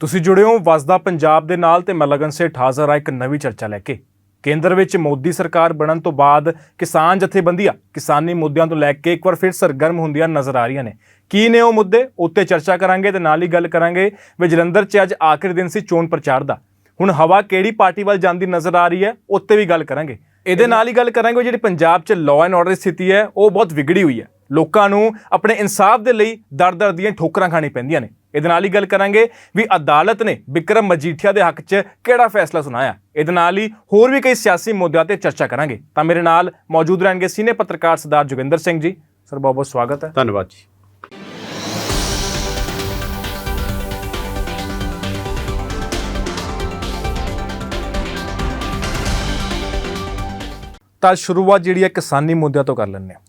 ਤੁਸੀਂ ਜੁੜੇ ਹੋ ਵਸਦਾ ਪੰਜਾਬ ਦੇ ਨਾਲ ਤੇ ਮੈਂ ਲਗਨ ਸੇ ਹਾਜ਼ਰ ਆ ਇੱਕ ਨਵੀਂ ਚਰਚਾ ਲੈ ਕੇ। ਕੇਂਦਰ ਵਿੱਚ ਮੋਦੀ ਸਰਕਾਰ ਬਣਨ ਤੋਂ ਬਾਅਦ ਕਿਸਾਨ ਜਥੇਬੰਦੀਆਂ ਕਿਸਾਨੀ ਮੁੱਦਿਆਂ ਤੋਂ ਲੈ ਕੇ ਇੱਕ ਵਾਰ ਫਿਰ ਸਰਗਰਮ ਹੁੰਦੀਆਂ ਨਜ਼ਰ ਆ ਰਹੀਆਂ ਨੇ। ਕੀ ਨੇ ਉਹ ਮੁੱਦੇ? ਉੱਤੇ ਚਰਚਾ ਕਰਾਂਗੇ ਤੇ ਨਾਲ ਹੀ ਗੱਲ ਕਰਾਂਗੇ। ਵੀ ਜਲੰਧਰ 'ਚ ਅੱਜ ਆਖਰੀ ਦਿਨ ਸੀ ਚੋਣ ਪ੍ਰਚਾਰ ਦਾ। ਹੁਣ ਹਵਾ ਕਿਹੜੀ ਪਾਰਟੀ ਵੱਲ ਜਾਂਦੀ ਨਜ਼ਰ ਆ ਰਹੀ ਹੈ ਉੱਤੇ ਵੀ ਗੱਲ ਕਰਾਂਗੇ। ਇਹਦੇ ਨਾਲ ਹੀ ਗੱਲ ਕਰਾਂਗੇ ਜਿਹੜੀ ਪੰਜਾਬ 'ਚ ਲਾਅ ਐਂਡ ਆਰਡਰ ਦੀ ਸਥਿਤੀ ਹੈ ਉਹ ਬਹੁਤ ਵਿਗੜੀ ਹੋਈ ਹੈ। ਲੋਕਾਂ ਨੂੰ ਆਪਣੇ ਇਨਸਾਫ ਦੇ ਲਈ ਦਰ-ਦਰ ਦੀਆਂ ਠੋਕਰਾਂ ਖਾਣੀ ਪੈਂਦੀਆਂ ਨੇ। ਇਹਦੇ ਨਾਲ ਹੀ ਗੱਲ ਕਰਾਂਗੇ ਵੀ ਅਦਾਲਤ ਨੇ ਵਿਕਰਮ ਮਜੀਠੀਆ ਦੇ ਹੱਕ 'ਚ ਕਿਹੜਾ ਫੈਸਲਾ ਸੁਣਾਇਆ। ਇਹਦੇ ਨਾਲ ਹੀ ਹੋਰ ਵੀ ਕਈ ਸਿਆਸੀ ਮੁੱਦਿਆਂ ਤੇ ਚਰਚਾ ਕਰਾਂਗੇ। ਤਾਂ ਮੇਰੇ ਨਾਲ ਮੌਜੂਦ ਰਹਿਣਗੇ ਸੀਨੀਅਰ ਪੱਤਰਕਾਰ ਸਰਦਾਰ ਜੋਗਿੰਦਰ ਸਿੰਘ ਜੀ। ਸਰ ਬਹੁਤ ਬਹੁਤ ਸਵਾਗਤ ਹੈ। ਧੰਨਵਾਦ ਜੀ। ਤਾਂ ਸ਼ੁਰੂਆਤ ਜਿਹੜੀ ਹੈ ਕਿਸਾਨੀ ਮੁੱਦਿਆਂ ਤੋਂ ਕਰ ਲੈਂਦੇ ਹਾਂ।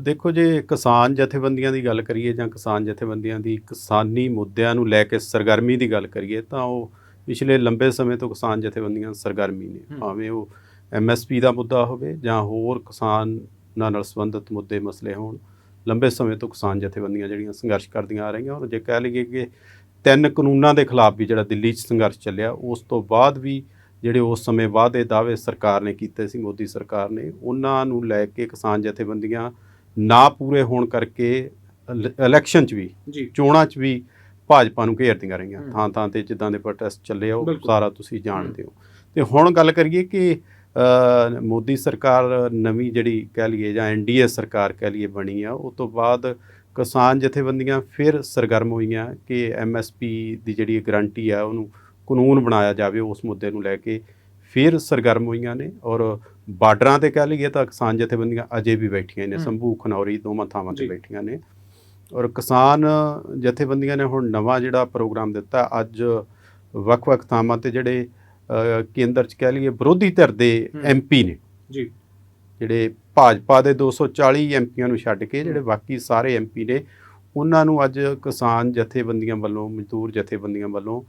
ਦੇਖੋ ਜੇ ਕਿਸਾਨ ਜਥੇਬੰਦੀਆਂ ਦੀ ਗੱਲ ਕਰੀਏ ਜਾਂ ਕਿਸਾਨ ਜਥੇਬੰਦੀਆਂ ਦੀ ਕਿਸਾਨੀ ਮੁੱਦਿਆਂ ਨੂੰ ਲੈ ਕੇ ਸਰਗਰਮੀ ਦੀ ਗੱਲ ਕਰੀਏ ਤਾਂ ਉਹ ਪਿਛਲੇ ਲੰਬੇ ਸਮੇਂ ਤੋਂ ਕਿਸਾਨ ਜਥੇਬੰਦੀਆਂ ਸਰਗਰਮੀ ਨੇ। ਭਾਵੇਂ ਉਹ ਐਮਐਸਪੀ ਦਾ ਮੁੱਦਾ ਹੋਵੇ ਜਾਂ ਹੋਰ ਕਿਸਾਨਾਂ ਨਾਲ ਸੰਬੰਧਿਤ ਮੁੱਦੇ ਮਸਲੇ ਹੋਣ ਲੰਬੇ ਸਮੇਂ ਤੋਂ ਕਿਸਾਨ ਜਥੇਬੰਦੀਆਂ ਜਿਹੜੀਆਂ ਸੰਘਰਸ਼ ਕਰਦੀਆਂ ਆ ਰਹੀਆਂ ਔਰ ਜੇ ਕਹਿ ਲਈਏ ਕਿ ਤਿੰਨ ਕਾਨੂੰਨਾਂ ਦੇ ਖਿਲਾਫ ਵੀ ਜਿਹੜਾ ਦਿੱਲੀ 'ਚ ਸੰਘਰਸ਼ ਚੱਲਿਆ ਉਸ ਤੋਂ ਬਾਅਦ ਵੀ ਜਿਹੜੇ ਉਸ ਸਮੇਂ ਵਾਅਦੇ ਦਾਅਵੇ ਸਰਕਾਰ ਨੇ ਕੀਤੇ ਸੀ ਮੋਦੀ ਸਰਕਾਰ ਨੇ ਉਹਨਾਂ ਨੂੰ ਲੈ ਕੇ ਕਿਸਾਨ ਜਥੇਬੰਦੀਆਂ ਨਾ ਪੂਰੇ ਹੋਣ ਕਰਕੇ ਇਲ- ਇਲੈਕਸ਼ਨ 'ਚ ਵੀ ਚੋਣਾਂ 'ਚ ਵੀ ਭਾਜਪਾ ਨੂੰ ਘੇਰਦੀਆਂ ਰਹੀਆਂ। ਥਾਂ ਥਾਂ ਤੇ ਜਿੱਦਾਂ ਦੇ ਪ੍ਰੋਟੈਸਟ ਚੱਲੇ ਆ ਉਹ। ਸਾਰਾ ਤੁਸੀਂ ਜਾਣਦੇ ਹੋ ਤੇ ਹੁਣ ਗੱਲ ਕਰੀਏ ਕਿ ਮੋਦੀ ਸਰਕਾਰ ਨਵੀਂ ਜਿਹੜੀ ਕਹਿ ਲਈਏ ਜਾਂ ਐਨਡੀਏ ਸਰਕਾਰ ਕਹਿ ਲਈਏ ਬਣੀ ਆ ਉਸ ਤੋਂ ਬਾਅਦ ਕਿਸਾਨ ਜਥੇਬੰਦੀਆਂ ਫਿਰ ਸਰਗਰਮ ਹੋਈਆਂ ਕਿ ਐਮਐਸਪੀ ਦੀ ਜਿਹੜੀ ਗਾਰੰਟੀ ਆ ਉਹਨੂੰ ਕਾਨੂੰਨ ਬਣਾਇਆ ਜਾਵੇ ਉਸ ਮੁੱਦੇ ਨੂੰ ਲੈ ਕੇ ਫਿਰ ਸਰਗਰਮ ਹੋਈਆਂ ਨੇ ਔਰ ਬਾਰਡਰਾਂ ਤੇ ਕਹਿ ਲਈਏ ਤਾਂ ਕਿਸਾਨ ਜਥੇਬੰਦੀਆਂ ਅਜੇ ਵੀ ਬੈਠੀਆਂ ਨੇ। ਸੰਭੂ ਖਨੌਰੀ ਦੋਵਾਂ ਥਾਵਾਂ ਤੇ। ਬੈਠੀਆਂ ਨੇ ਔਰ ਕਿਸਾਨ ਜਥੇਬੰਦੀਆਂ ਨੇ ਹੁਣ ਨਵਾਂ ਜਿਹੜਾ ਪ੍ਰੋਗਰਾਮ ਦਿੱਤਾ ਅੱਜ ਵੱਖ-ਵੱਖ ਥਾਵਾਂ ਤੇ ਜਿਹੜੇ ਕੇਂਦਰ ਚ ਕਹਿ ਲਈਏ ਵਿਰੋਧੀ ਧਿਰ ਦੇ। ਐਮਪੀ ਨੇ ਜੀ ਜਿਹੜੇ ਭਾਜਪਾ ਦੇ 240 ਐਮਪੀਆਂ ਨੂੰ ਛੱਡ ਕੇ ਜਿਹੜੇ ਬਾਕੀ ਸਾਰੇ ਐਮਪੀ ਨੇ ਉਹਨਾਂ ਨੂੰ ਅੱਜ ਕਿਸਾਨ ਜਥੇਬੰਦੀਆਂ ਵੱਲੋਂ ਮਜ਼ਦੂਰ ਜਥੇਬੰਦੀਆਂ ਵੱਲੋਂ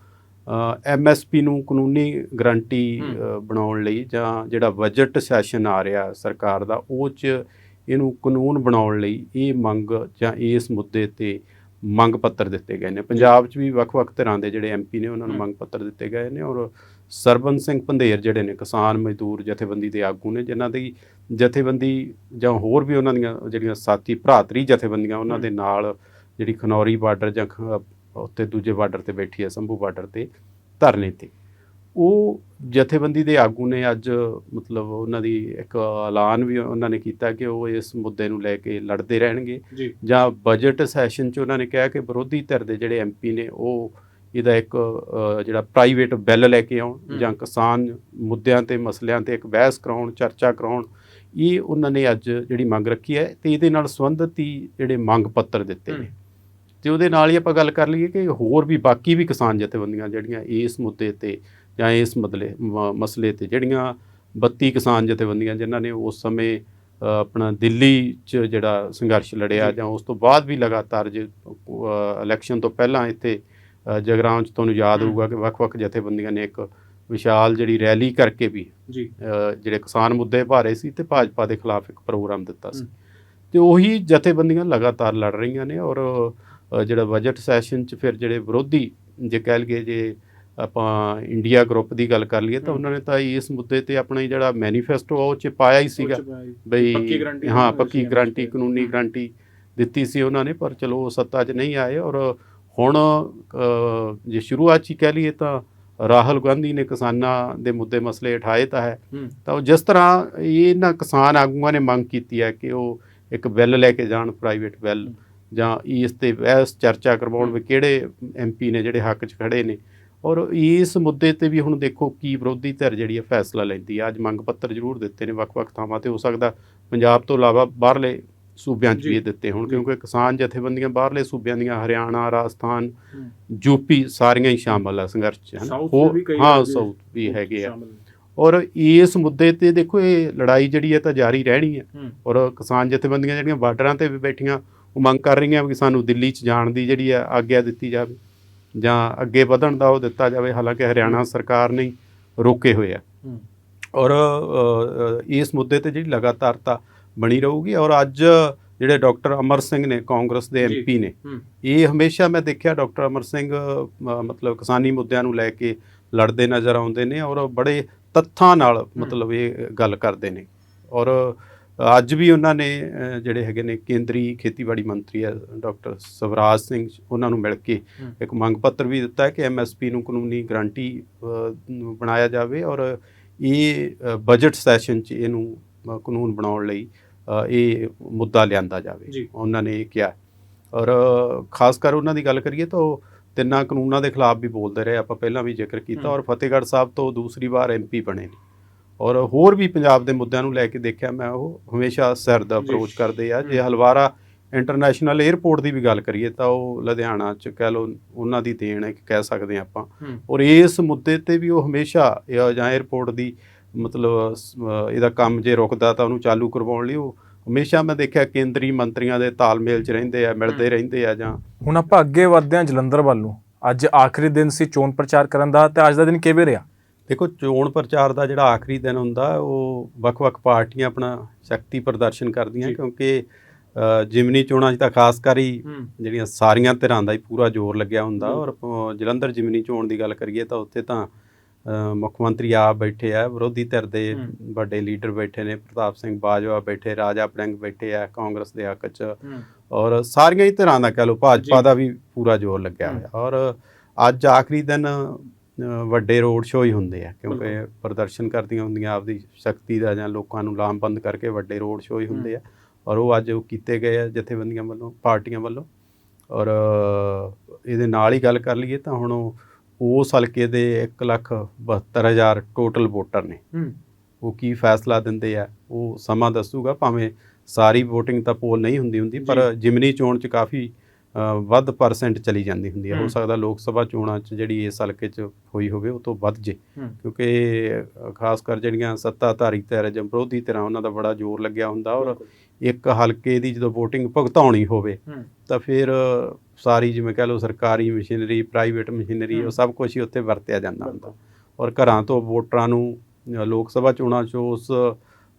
ਐਮਐਸਪੀ ਨੂੰ ਕਾਨੂੰਨੀ ਗਰੰਟੀ। ਬਣਾਉਣ ਲਈ ਜਾਂ ਜਿਹੜਾ ਬਜਟ ਸੈਸ਼ਨ ਆ ਰਿਹਾ ਸਰਕਾਰ ਦਾ ਉਹ ਚ ਇਹਨੂੰ ਕਾਨੂੰਨ ਬਣਾਉਣ ਲਈ ਇਹ ਮੰਗ ਜਾਂ ਇਸ ਮੁੱਦੇ ਤੇ ਮੰਗ ਪੱਤਰ ਦਿੱਤੇ ਗਏ ਨੇ ਪੰਜਾਬ 'ਚ ਵੀ ਵੱਖ-ਵੱਖ ਤਰ੍ਹਾਂ ਦੇ ਜਿਹੜੇ ਐਮਪੀ ਨੇ ਉਹਨਾਂ ਨੂੰ। ਮੰਗ ਪੱਤਰ ਦਿੱਤੇ ਗਏ ਨੇ ਔਰ ਸਰਬਨ ਸਿੰਘ ਪੰਧੇਰ ਜਿਹੜੇ ਨੇ ਕਿਸਾਨ ਮਜ਼ਦੂਰ ਜਥੇਬੰਦੀ ਦੇ ਆਗੂ ਨੇ ਜਿਨ੍ਹਾਂ ਦੀ ਜਥੇਬੰਦੀ ਜਾਂ ਹੋਰ ਵੀ ਉਹਨਾਂ ਦੀਆਂ ਜਿਹੜੀਆਂ ਸਾਥੀ ਭਰਾਤਰੀ ਜਥੇਬੰਦੀਆਂ ਉਹਨਾਂ ਦੇ ਨਾਲ ਜਿਹੜੀ ਖਨੌਰੀ ਬਾਰਡਰ ਜਾਂ ਉੱਤੇ ਦੂਜੇ ਬਾਰਡਰ ਤੇ ਬੈਠੀ ਹੈ ਸੰਭੂ ਬਾਰਡਰ ਤੇ ਧਰਨੇ ਤੇ। ਉਹ ਜਥੇਬੰਦੀ ਦੇ ਆਗੂ ਨੇ ਅੱਜ ਮਤਲਬ ਉਹਨਾਂ ਦੀ ਇੱਕ ਐਲਾਨ ਵੀ ਉਹਨਾਂ ਨੇ ਕੀਤਾ ਕਿ ਉਹ ਇਸ ਮੁੱਦੇ ਨੂੰ ਲੈ ਕੇ ਲੜਦੇ ਰਹਿਣਗੇ। ਜੀ। ਬਜਟ ਸੈਸ਼ਨ 'ਚ ਉਹਨਾਂ ਨੇ ਕਿਹਾ ਕਿ ਵਿਰੋਧੀ ਧਿਰ ਦੇ ਜਿਹੜੇ ਐਮਪੀ ਨੇ ਉਹ ਇਹਦਾ ਇੱਕ ਜਿਹੜਾ ਪ੍ਰਾਈਵੇਟ ਬਿੱਲ ਲੈ ਕੇ ਆਉਣ। ਜਾਂ ਕਿਸਾਨ ਮੁੱਦਿਆਂ ਤੇ ਮਸਲਿਆਂ ਤੇ ਇੱਕ ਬਹਿਸ ਕਰਾਉਣ ਚਰਚਾ ਕਰਾਉਣ ਇਹ ਉਹਨਾਂ ਨੇ ਅੱਜ ਜਿਹੜੀ ਮੰਗ ਰੱਖੀ ਹੈ ਤੇ ਇਹਦੇ ਨਾਲ ਸੰਬੰਧਿਤ ਹੀ ਜਿਹੜੇ ਮੰਗ ਪੱਤਰ ਦਿੱਤੇ ਨੇ। ਤੇ ਉਹਦੇ ਨਾਲ ਹੀ ਆਪਾਂ ਗੱਲ ਕਰ ਲਈਏ ਕਿ ਹੋਰ ਵੀ ਬਾਕੀ ਵੀ ਕਿਸਾਨ ਜਥੇਬੰਦੀਆਂ ਜਿਹੜੀਆਂ ਇਸ ਮੁੱਦੇ ਤੇ ਜਾਂ ਇਸ ਮਦਲੇ ਮ- ਮਸਲੇ ਤੇ ਜਿਹੜੀਆਂ 32 ਕਿਸਾਨ ਜਥੇਬੰਦੀਆਂ ਜਿਨ੍ਹਾਂ ਨੇ ਉਸ ਸਮੇਂ ਆਪਣਾ ਦਿੱਲੀ 'ਚ ਜਿਹੜਾ ਸੰਘਰਸ਼ ਲੜਿਆ ਜੀ। ਉਸ ਤੋਂ ਬਾਅਦ ਵੀ ਲਗਾਤਾਰ ਜੇ ਇਲੈਕਸ਼ਨ ਤੋਂ ਪਹਿਲਾਂ ਇੱਥੇ ਜਗਰਾਉਂ 'ਚ ਤੁਹਾਨੂੰ ਯਾਦ। ਹੋਊਗਾ ਕਿ ਵੱਖ-ਵੱਖ ਜਥੇਬੰਦੀਆਂ ਨੇ ਇੱਕ ਵਿਸ਼ਾਲ ਜਿਹੜੀ ਰੈਲੀ ਕਰਕੇ ਵੀ ਜੀ ਜਿਹੜੇ ਕਿਸਾਨ ਮੁੱਦੇ ਭਾਰੇ ਸੀ ਤੇ ਭਾਜਪਾ ਦੇ ਖਿਲਾਫ ਇੱਕ ਪ੍ਰੋਗਰਾਮ ਦਿੱਤਾ ਸੀ। ਤੇ ਉਹੀ ਜਥੇਬੰਦੀਆਂ ਲਗਾਤਾਰ ਲੜ ਰਹੀਆਂ ਨੇ ਔਰ ਜਿਹੜਾ ਬਜਟ ਸੈਸ਼ਨ 'ਚ ਫਿਰ ਜਿਹੜੇ ਵਿਰੋਧੀ ਜੇ ਕਹਿ ਲਈਏ ਜੇ ਆਪਾਂ ਇੰਡੀਆ ਗਰੁੱਪ ਦੀ ਗੱਲ ਕਰ ਲਈਏ ਤਾਂ। ਉਹਨਾਂ ਨੇ ਤਾਂ ਇਸ ਮੁੱਦੇ ਤੇ ਆਪਣਾ ਜਿਹੜਾ ਮੈਨੀਫੈਸਟੋ ਉਹ ਚ ਪਾਇਆ ਹੀ ਸੀਗਾ ਬਈ ਹਾਂ ਨੇ ਪੱਕੀ ਗਾਰੰਟੀ ਕਾਨੂੰਨੀ। ਗਾਰੰਟੀ ਦਿੱਤੀ ਸੀ ਉਹਨਾਂ ਨੇ ਪਰ ਚਲੋ ਉਹ ਸੱਤਾ 'ਚ ਨਹੀਂ ਆਏ ਔਰ ਹੁਣ ਜੇ ਸ਼ੁਰੂਆਤ ਹੀ ਕਹਿ ਲਈਏ ਤਾਂ ਰਾਹੁਲ ਗਾਂਧੀ ਨੇ ਕਿਸਾਨਾਂ ਦੇ ਮੁੱਦੇ ਮਸਲੇ ਉਠਾਏ ਤਾਂ ਹੈ ਤਾਂ ਉਹ ਜਿਸ ਤਰ੍ਹਾਂ ਇਹਨਾਂ ਕਿਸਾਨ ਆਗੂਆਂ ਨੇ ਮੰਗ ਕੀਤੀ ਹੈ ਕਿ ਉਹ ਇੱਕ ਬਿੱਲ ਲੈ ਕੇ ਜਾਣ ਪ੍ਰਾਈਵੇਟ ਬਿੱਲ। ਜਾਂ ਇਸ ਤੇ ਬਹਿਸ ਚਰਚਾ ਕਰਵਾਉਣ ਵੀ ਕਿਹੜੇ ਐਮਪੀ ਨੇ ਜਿਹੜੇ ਹੱਕ 'ਚ ਖੜੇ ਨੇ ਔਰ ਇਸ ਮੁੱਦੇ ਤੇ ਵੀ ਹੁਣ ਦੇਖੋ ਕੀ ਵਿਰੋਧੀ ਧਿਰ ਜਿਹੜੀ ਹੈ ਫੈਸਲਾ ਲੈਂਦੀ ਹੈ ਅੱਜ ਮੰਗ ਪੱਤਰ ਜ਼ਰੂਰ ਦਿੱਤੇ ਨੇ ਵੱਖ-ਵੱਖ ਥਾਵਾਂ ਤੇ ਹੋ ਸਕਦਾ ਪੰਜਾਬ ਤੋਂ ਇਲਾਵਾ ਬਾਹਰਲੇ ਸੂਬਿਆਂ 'ਚ ਵੀ। ਇਹ ਦਿੱਤੇ ਹੁਣ। ਕਿਉਂਕਿ ਕਿਸਾਨ ਜਥੇਬੰਦੀਆਂ ਬਾਹਰਲੇ ਸੂਬਿਆਂ ਦੀਆਂ ਹਰਿਆਣਾ ਰਾਜਸਥਾਨ। ਯੂਪੀ ਸਾਰੀਆਂ ਹੀ ਸ਼ਾਮਲ ਆ ਸੰਘਰਸ਼ 'ਚ ਹਾਂ ਸਾਊਥ ਵੀ ਹੈਗੇ ਆ। ਔਰ ਇਸ ਮੁੱਦੇ ਤੇ ਦੇਖੋ ਇਹ ਲੜਾਈ ਜਿਹੜੀ ਹੈ ਤਾਂ ਜਾਰੀ ਰਹਿਣੀ ਹੂੰ ਔਰ ਕਿਸਾਨ ਜਥੇਬੰਦੀਆਂ ਜਿਹੜੀਆਂ ਬਾਰਡਰਾਂ ਤੇ ਵੀ ਬੈਠੀਆਂ ਉਹ ਮੰਗ ਕਰ ਰਹੀਆਂ ਵੀ ਸਾਨੂੰ ਦਿੱਲੀ 'ਚ ਜਾਣ ਦੀ ਜਿਹੜੀ ਹੈ ਆਗਿਆ ਦਿੱਤੀ ਜਾਵੇ ਜਾਂ ਅੱਗੇ ਵਧਣ ਦਾ ਉਹ ਦਿੱਤਾ ਜਾਵੇ। ਹਾਲਾਂਕਿ ਹਰਿਆਣਾ ਸਰਕਾਰ ਨੇ ਰੋਕੇ ਹੋਏ ਆ। ਔਰ ਇਸ ਮੁੱਦੇ ਤੇ ਜਿਹੜੀ ਲਗਾਤਾਰਤਾ ਬਣੀ ਰਹੂਗੀ ਔਰ ਅੱਜ ਜਿਹੜੇ ਡਾਕਟਰ ਅਮਰ ਸਿੰਘ ਨੇ ਕਾਂਗਰਸ ਦੇ। ਐਮਪੀ ਨੇ ਇਹ ਹਮੇਸ਼ਾ ਮੈਂ ਦੇਖਿਆ ਡਾਕਟਰ ਅਮਰ ਸਿੰਘ ਮਤਲਬ ਕਿਸਾਨੀ ਮੁੱਦਿਆਂ ਨੂੰ ਲੈ ਕੇ ਲੜਦੇ ਨਜ਼ਰ ਆਉਂਦੇ ਨੇ ਔਰ ਬੜੇ ਤੱਥਾਂ ਨਾਲ ਮਤਲਬ ਇਹ ਗੱਲ ਕਰਦੇ ਨੇ। ਔਰ ਅੱਜ ਵੀ ਉਹਨਾਂ ਨੇ ਜਿਹੜੇ ਹੈਗੇ ਨੇ ਕੇਂਦਰੀ ਖੇਤੀਬਾੜੀ ਮੰਤਰੀ ਹੈ ਡਾਕਟਰ ਸਵਰਾਜ ਸਿੰਘ ਉਹਨਾਂ ਨੂੰ ਮਿਲ ਕੇ। ਇੱਕ ਮੰਗ ਪੱਤਰ ਵੀ ਦਿੱਤਾ ਹੈ ਕਿ ਐਮਐਸਪੀ ਨੂੰ ਕਾਨੂੰਨੀ ਗਰੰਟੀ ਬਣਾਇਆ ਜਾਵੇ ਔਰ ਇਹ ਬਜਟ ਸੈਸ਼ਨ 'ਚ ਇਹਨੂੰ ਕਾਨੂੰਨ ਬਣਾਉਣ ਲਈ ਇਹ ਮੁੱਦਾ ਲਿਆਂਦਾ ਜਾਵੇ। ਉਹਨਾਂ ਨੇ ਇਹ ਕਿਹਾ ਔਰ ਖਾਸ ਕਰ ਉਹਨਾਂ ਦੀ ਗੱਲ ਕਰੀਏ ਤਾਂ ਤਿੰਨਾਂ ਕਾਨੂੰਨਾਂ ਦੇ ਖਿਲਾਫ ਵੀ ਬੋਲਦੇ ਰਹੇ ਆਪਾਂ ਪਹਿਲਾਂ ਵੀ ਜ਼ਿਕਰ ਕੀਤਾ। ਔਰ ਫਤਿਹਗੜ੍ਹ ਸਾਹਿਬ ਤੋਂ ਦੂਸਰੀ ਵਾਰ ਐਮਪੀ ਬਣੇ ਨੇ ਔਰ ਹੋਰ ਵੀ ਪੰਜਾਬ ਦੇ ਮੁੱਦਿਆਂ ਨੂੰ ਲੈ ਕੇ ਦੇਖਿਆ ਮੈਂ ਉਹ ਹਮੇਸ਼ਾ ਸਿਰ ਦਾ। ਅਪਰੋਚ ਕਰਦੇ ਆ ਜੇ। ਹਲਵਾਰਾ ਇੰਟਰਨੈਸ਼ਨਲ 에ਅਰਪੋਰਟ ਦੀ ਵੀ ਗੱਲ ਕਰੀਏ ਤਾਂ ਉਹ ਲੁਧਿਆਣਾ ਚ ਕਹਿ ਲਓ ਉਹਨਾਂ ਦੀ ਦੇਣ ਹੈ ਕਿ ਕਹਿ ਸਕਦੇ ਹਾਂ ਆਪਾਂ ਔਰ ਇਸ ਮੁੱਦੇ ਤੇ ਵੀ ਉਹ ਹਮੇਸ਼ਾ ਜਾਂ 에ਅਰਪੋਰਟ ਦੀ ਮਤਲਬ ਇਹਦਾ ਕੰਮ ਜੇ ਰੁਕਦਾ ਤਾਂ ਉਹਨੂੰ ਚਾਲੂ ਕਰਵਾਉਣ ਲਈ ਉਹ ਹਮੇਸ਼ਾ ਮੈਂ ਦੇਖਿਆ ਕੇਂਦਰੀ ਮੰਤਰੀਆਂ ਦੇ ਤਾਲਮੇਲ 'ਚ ਰਹਿੰਦੇ ਆ ਮਿਲਦੇ। ਰਹਿੰਦੇ ਆ ਜਾਂ ਹੁਣ ਆਪਾਂ ਅੱਗੇ ਵਧਦੇ ਹਾਂ ਜਲੰਧਰ ਵੱਲ ਨੂੰ ਅੱਜ ਆਖਰੀ ਦਿਨ ਸੀ ਚੋਣ ਪ੍ਰਚਾਰ ਕਰਨ ਦਾ ਤੇ ਅੱਜ ਦਾ ਦਿਨ ਕਿਵੇਂ ਰਿਹਾ ਦੇਖੋ ਚੋਣ ਪ੍ਰਚਾਰ ਦਾ ਜਿਹੜਾ ਆਖਰੀ ਦਿਨ ਹੁੰਦਾ ਉਹ ਵੱਖ-ਵੱਖ ਪਾਰਟੀਆਂ ਆਪਣਾ ਸ਼ਕਤੀ ਪ੍ਰਦਰਸ਼ਨ ਕਰਦੀਆਂ। ਕਿਉਂਕਿ ਜਿਮਨੀ ਚੋਣਾਂ 'ਚ ਤਾਂ ਖਾਸ ਕਰ ਹੀ ਜਿਹੜੀਆਂ ਸਾਰੀਆਂ ਧਿਰਾਂ ਦਾ ਹੀ ਪੂਰਾ ਜ਼ੋਰ ਲੱਗਿਆ ਹੁੰਦਾ। ਔਰ ਜਲੰਧਰ ਜਿਮਨੀ ਚੋਣ ਦੀ ਗੱਲ ਕਰੀਏ ਤਾਂ ਉੱਥੇ ਤਾਂ ਮੁੱਖ ਮੰਤਰੀ ਆਪ ਬੈਠੇ ਆ ਵਿਰੋਧੀ ਧਿਰ ਦੇ। ਵੱਡੇ ਲੀਡਰ ਬੈਠੇ ਨੇ ਪ੍ਰਤਾਪ ਸਿੰਘ ਬਾਜਵਾ ਬੈਠੇ ਰਾਜਾ ਪੜੰਗ ਬੈਠੇ ਆ ਕਾਂਗਰਸ ਦੇ ਹੱਕ 'ਚ ਔਰ ਸਾਰੀਆਂ ਹੀ ਧਿਰਾਂ ਦਾ ਕਹ ਲਓ ਭਾਜਪਾ। ਦਾ ਵੀ ਪੂਰਾ ਜ਼ੋਰ ਲੱਗਿਆ। ਹੋਇਆ ਔਰ ਅੱਜ ਆਖਰੀ ਦਿਨ ਵੱਡੇ ਰੋਡ ਸ਼ੋਅ ਹੀ ਹੁੰਦੇ ਆ ਕਿਉਂਕਿ। ਪ੍ਰਦਰਸ਼ਨ ਕਰਦੀਆਂ ਹੁੰਦੀਆਂ ਆਪਦੀ ਸ਼ਕਤੀ ਦਾ ਜਾਂ ਲੋਕਾਂ ਨੂੰ ਲਾਮਬੰਦ ਕਰਕੇ ਵੱਡੇ ਰੋਡ ਸ਼ੋਅ ਹੀ ਹੁੰਦੇ ਆ। ਔਰ ਉਹ ਅੱਜ ਉਹ ਕੀਤੇ ਗਏ ਆ ਜਥੇਬੰਦੀਆਂ ਵੱਲੋਂ ਪਾਰਟੀਆਂ ਵੱਲੋਂ। ਔਰ ਇਹਦੇ ਨਾਲ ਹੀ ਗੱਲ ਕਰ ਲਈਏ ਤਾਂ ਹੁਣ ਉਹ ਉਸ ਹਲਕੇ ਦੇ 172000 ਟੋਟਲ ਵੋਟਰ ਨੇ। ਉਹ ਕੀ ਫੈਸਲਾ ਦਿੰਦੇ ਆ ਉਹ ਸਮਾਂ ਦੱਸੂਗਾ ਭਾਵੇਂ ਸਾਰੀ VOTING ਤਾਂ ਪੋਲ ਨਹੀਂ ਹੁੰਦੀ ਹੁੰਦੀ ਪਰ ਜਿਮਨੀ ਚੋਣ ਚ ਕਾਫੀ ਵੱਧ ਪਰਸੈਂਟ ਚਲੀ ਜਾਂਦੀ ਹੁੰਦੀ ਹੈ। ਹੋ। ਸਕਦਾ ਲੋਕ ਸਭਾ ਚੋਣਾਂ ਚ ਜਿਹੜੀ ਇਸ ਹਲਕੇ ਚ ਹੋਈ ਹੋਵੇ ਉਹ ਤੋਂ ਵੱਧ ਜੇ। ਕਿਉਂਕਿ ਖਾਸ ਕਰ ਜਿਹੜੀਆਂ ਸੱਤਾਧਾਰੀ ਧਿਰ ਜਾਂ ਵਿਰੋਧੀ ਧਿਰਾਂ ਉਹਨਾਂ ਦਾ ਬੜਾ ਜ਼ੋਰ ਲੱਗਿਆ ਹੁੰਦਾ ਔਰ ਇੱਕ ਹਲਕੇ ਦੀ ਜਦੋਂ VOTING ਭੁਗਤਾਉਣੀ ਹੋਵੇ ਤਾਂ ਫਿਰ ਸਾਰੀ ਜਿਵੇਂ ਕਹ ਲਓ ਸਰਕਾਰੀ ਮਸ਼ੀਨਰੀ ਪ੍ਰਾਈਵੇਟ ਮਸ਼ੀਨਰੀ ਉਹ। ਸਭ ਕੁਝ ਹੀ ਉੱਥੇ ਵਰਤਿਆ ਜਾਂਦਾ ਹੁੰਦਾ। ਔਰ ਘਰਾਂ ਤੋਂ ਵੋਟਰਾਂ ਨੂੰ ਲੋਕ ਸਭਾ ਚੋਣਾਂ 'ਚ ਉਸ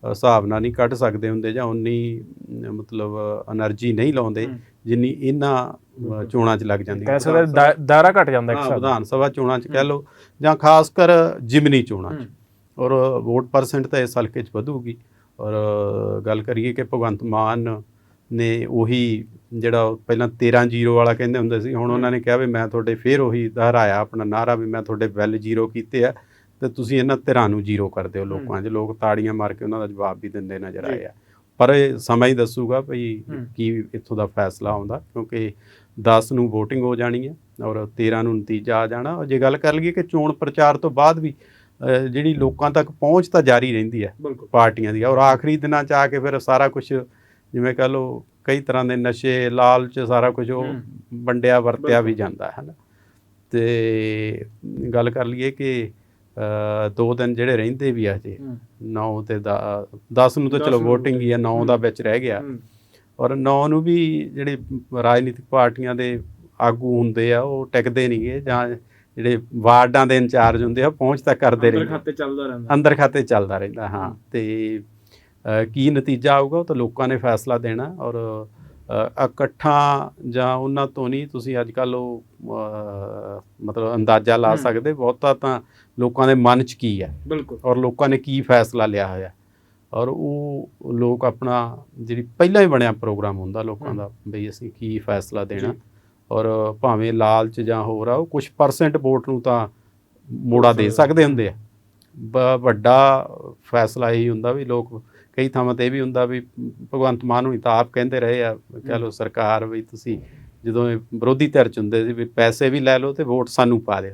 ਹਿਸਾਬ ਨਾਲ ਨਹੀਂ ਕੱਢ ਸਕਦੇ ਹੁੰਦੇ ਜਾਂ ਉਨੀ ਮਤਲਬ એનર્ਜੀ ਨਹੀਂ ਲਾਉਂਦੇ ਜਿੰਨੀ ਇਹਨਾਂ ਚੋਣਾਂ 'ਚ ਲੱਗ ਜਾਂਦੀ। ਹੈ ਐਸਾ ਦਾਇਰਾ ਘਟ ਜਾਂਦਾ ਇੱਕ ਵਿਧਾਨ ਸਭਾ ਚੋਣਾਂ 'ਚ ਕਹਿ ਲਓ ਜਾਂ ਖਾਸ ਕਰ ਜਿਮਨੀ ਚੋਣਾਂ 'ਚ। ਔਰ ਵੋਟ ਪਰਸੈਂਟ ਤਾਂ ਇਸ ਹਲਕੇ 'ਚ ਵਧੂਗੀ। ਔਰ ਗੱਲ ਕਰੀਏ ਕਿ ਭਗਵੰਤ ਮਾਨ ਨੇ ਉਹੀ ਜਿਹੜਾ ਪਹਿਲਾਂ 13-0 ਵਾਲਾ ਕਹਿੰਦੇ ਹੁੰਦੇ ਸੀ ਹੁਣ ਉਹਨਾਂ ਨੇ ਕਿਹਾ ਵੀ ਮੈਂ ਤੁਹਾਡੇ ਫੇਰ ਉਹੀ ਦੁਹਰਾਇਆ ਆਪਣਾ ਨਾਰਾ ਵੀ ਮੈਂ ਤੁਹਾਡੇ ਵੈਲ ਜ਼ੀਰੋ ਕੀਤੇ ਆ। ਤੇ ਤੁਸੀਂ ਇਹਨਾਂ ਧਿਰਾਂ ਨੂੰ ਜ਼ੀਰੋ ਕਰ ਦਿਓ ਲੋਕਾਂ 'ਚ ਲੋਕ ਤਾੜੀਆਂ ਮਾਰ ਕੇ ਉਹਨਾਂ ਦਾ ਜਵਾਬ ਵੀ ਦਿੰਦੇ ਨਜ਼ਰ। ਆਏ ਆ ਪਰ ਇਹ ਸਮਾਂ ਹੀ ਦੱਸੂਗਾ ਭਈ ਹੂੰ। ਕੀ ਇੱਥੋਂ ਦਾ ਫੈਸਲਾ ਆਉਂਦਾ ਕਿਉਂਕਿ 10 ਨੂੰ VOTING ਹੋ ਜਾਣੀ ਹੈ ਔਰ 13 ਨੂੰ ਨਤੀਜਾ ਆ ਜਾਣਾ ਔਰ ਜੇ ਗੱਲ ਕਰ ਲਈਏ ਕਿ ਚੋਣ ਪ੍ਰਚਾਰ ਤੋਂ ਬਾਅਦ ਵੀ ਜਿਹੜੀ ਲੋਕਾਂ ਤੱਕ ਪਹੁੰਚ ਤਾਂ ਜਾਰੀ ਰਹਿੰਦੀ ਹੈ ਪਾਰਟੀਆਂ ਦੀ ਔਰ ਆਖਰੀ ਦਿਨਾਂ 'ਚ ਆ ਕੇ ਫਿਰ ਸਾਰਾ ਕੁਝ ਜਿਵੇਂ ਕਹ ਲਓ ਕਈ ਤਰ੍ਹਾਂ ਦੇ ਨਸ਼ੇ ਲਾਲਚ ਸਾਰਾ ਕੁਝ ਉਹ ਹੂੰ। ਵੰਡਿਆ ਵਰਤਿਆ ਵੀ। ਜਾਂਦਾ ਹੈ ਨਾ ਤੇ ਗੱਲ ਕਰ ਲਈਏ ਕਿ ਦੋ ਦਿਨ ਜਿਹੜੇ ਰਹਿੰਦੇ ਵੀ ਆ ਜੇ ਹੂੰ। 9 ਤੇ 10 ਨੂੰ ਤਾਂ ਚਲੋ VOTING ਹੀ ਆ 9 ਦਾ ਹੂੰ। ਵਿੱਚ ਰਹਿ ਗਿਆ। ਹੂੰ। ਔਰ 9 ਨੂੰ ਵੀ ਜਿਹੜੇ ਰਾਜਨੀਤਿਕ ਪਾਰਟੀਆਂ ਦੇ ਆਗੂ ਹੁੰਦੇ ਆ ਉਹ ਟਿਕਦੇ ਨਹੀਂਗੇ ਜਾਂ ਜਿਹੜੇ ਵਾਰਡਾਂ ਦੇ ਇੰਚਾਰਜ ਹੁੰਦੇ ਆ ਪਹੁੰਚ ਤਾਂ ਕਰਦੇ ਅੰਦਰ ਰਹਿੰਦੇ ਖਾਤੇ ਚੱਲਦਾ ਰਹਿੰਦਾ। ਅੰਦਰ ਖਾਤੇ ਚੱਲਦਾ ਰਹਿੰਦਾ ਹਾਂ। ਹੂੰ। ਤੇ ਕੀ ਨਤੀਜਾ ਆਊਗਾ ਉਹ ਤਾਂ ਲੋਕਾਂ ਨੇ ਫੈਸਲਾ ਦੇਣਾ ਔਰ ਇਕੱਠਾਂ ਜਾਂ ਉਹਨਾਂ ਤੋਂ ਨਹੀਂ ਤੁਸੀਂ ਅੱਜ ਕੱਲ ਉਹ ਮਤਲਬ ਅੰਦਾਜ਼ਾ ਲਾ। ਸਕਦੇ ਬਹੁਤਾ ਤਾਂ ਲੋਕਾਂ ਦੇ ਮਨ 'ਚ ਕੀ ਹੈ ਬਿਲਕੁਲ ਔਰ ਲੋਕਾਂ ਨੇ ਕੀ ਫੈਸਲਾ ਲਿਆ ਹੋਇਆ ਔਰ ਉਹ ਲੋਕ ਆਪਣਾ ਜਿਹੜੀ ਪਹਿਲਾਂ ਹੀ ਬਣਿਆ ਪ੍ਰੋਗਰਾਮ ਹੁੰਦਾ ਲੋਕਾਂ। ਦਾ ਬਈ ਅਸੀਂ ਕੀ ਫੈਸਲਾ ਦੇਣਾ। ਔਰ ਭਾਵੇਂ ਲਾਲਚ ਜਾਂ ਹੋਰ ਆ ਉਹ ਕੁਝ ਪਰਸੈਂਟ ਵੋਟ ਨੂੰ ਤਾਂ ਮੋੜਾ ਦੇ ਸਕਦੇ ਹੁੰਦੇ ਆ ਵੱਡਾ ਫੈਸਲਾ ਇਹ ਹੁੰਦਾ ਵੀ ਲੋਕ ਕਈ ਥਾਵਾਂ ਤੇ ਇਹ ਵੀ ਹੁੰਦਾ ਵੀ ਭਗਵੰਤ ਮਾਨ ਨੂੰ ਤਾਂ ਆਪ ਕਹਿੰਦੇ ਰਹੇ ਆ ਕਹ ਲਓ ਸਰਕਾਰ ਵੀ ਤੁਸੀਂ ਜਦੋਂ ਇਹ ਵਿਰੋਧੀ ਧਿਰ ਚ ਹੁੰਦੇ ਸੀ ਵੀ ਪੈਸੇ ਵੀ ਲੈ ਲਓ ਤੇ ਵੋਟ ਸਾਨੂੰ ਪਾ ਦਿਓ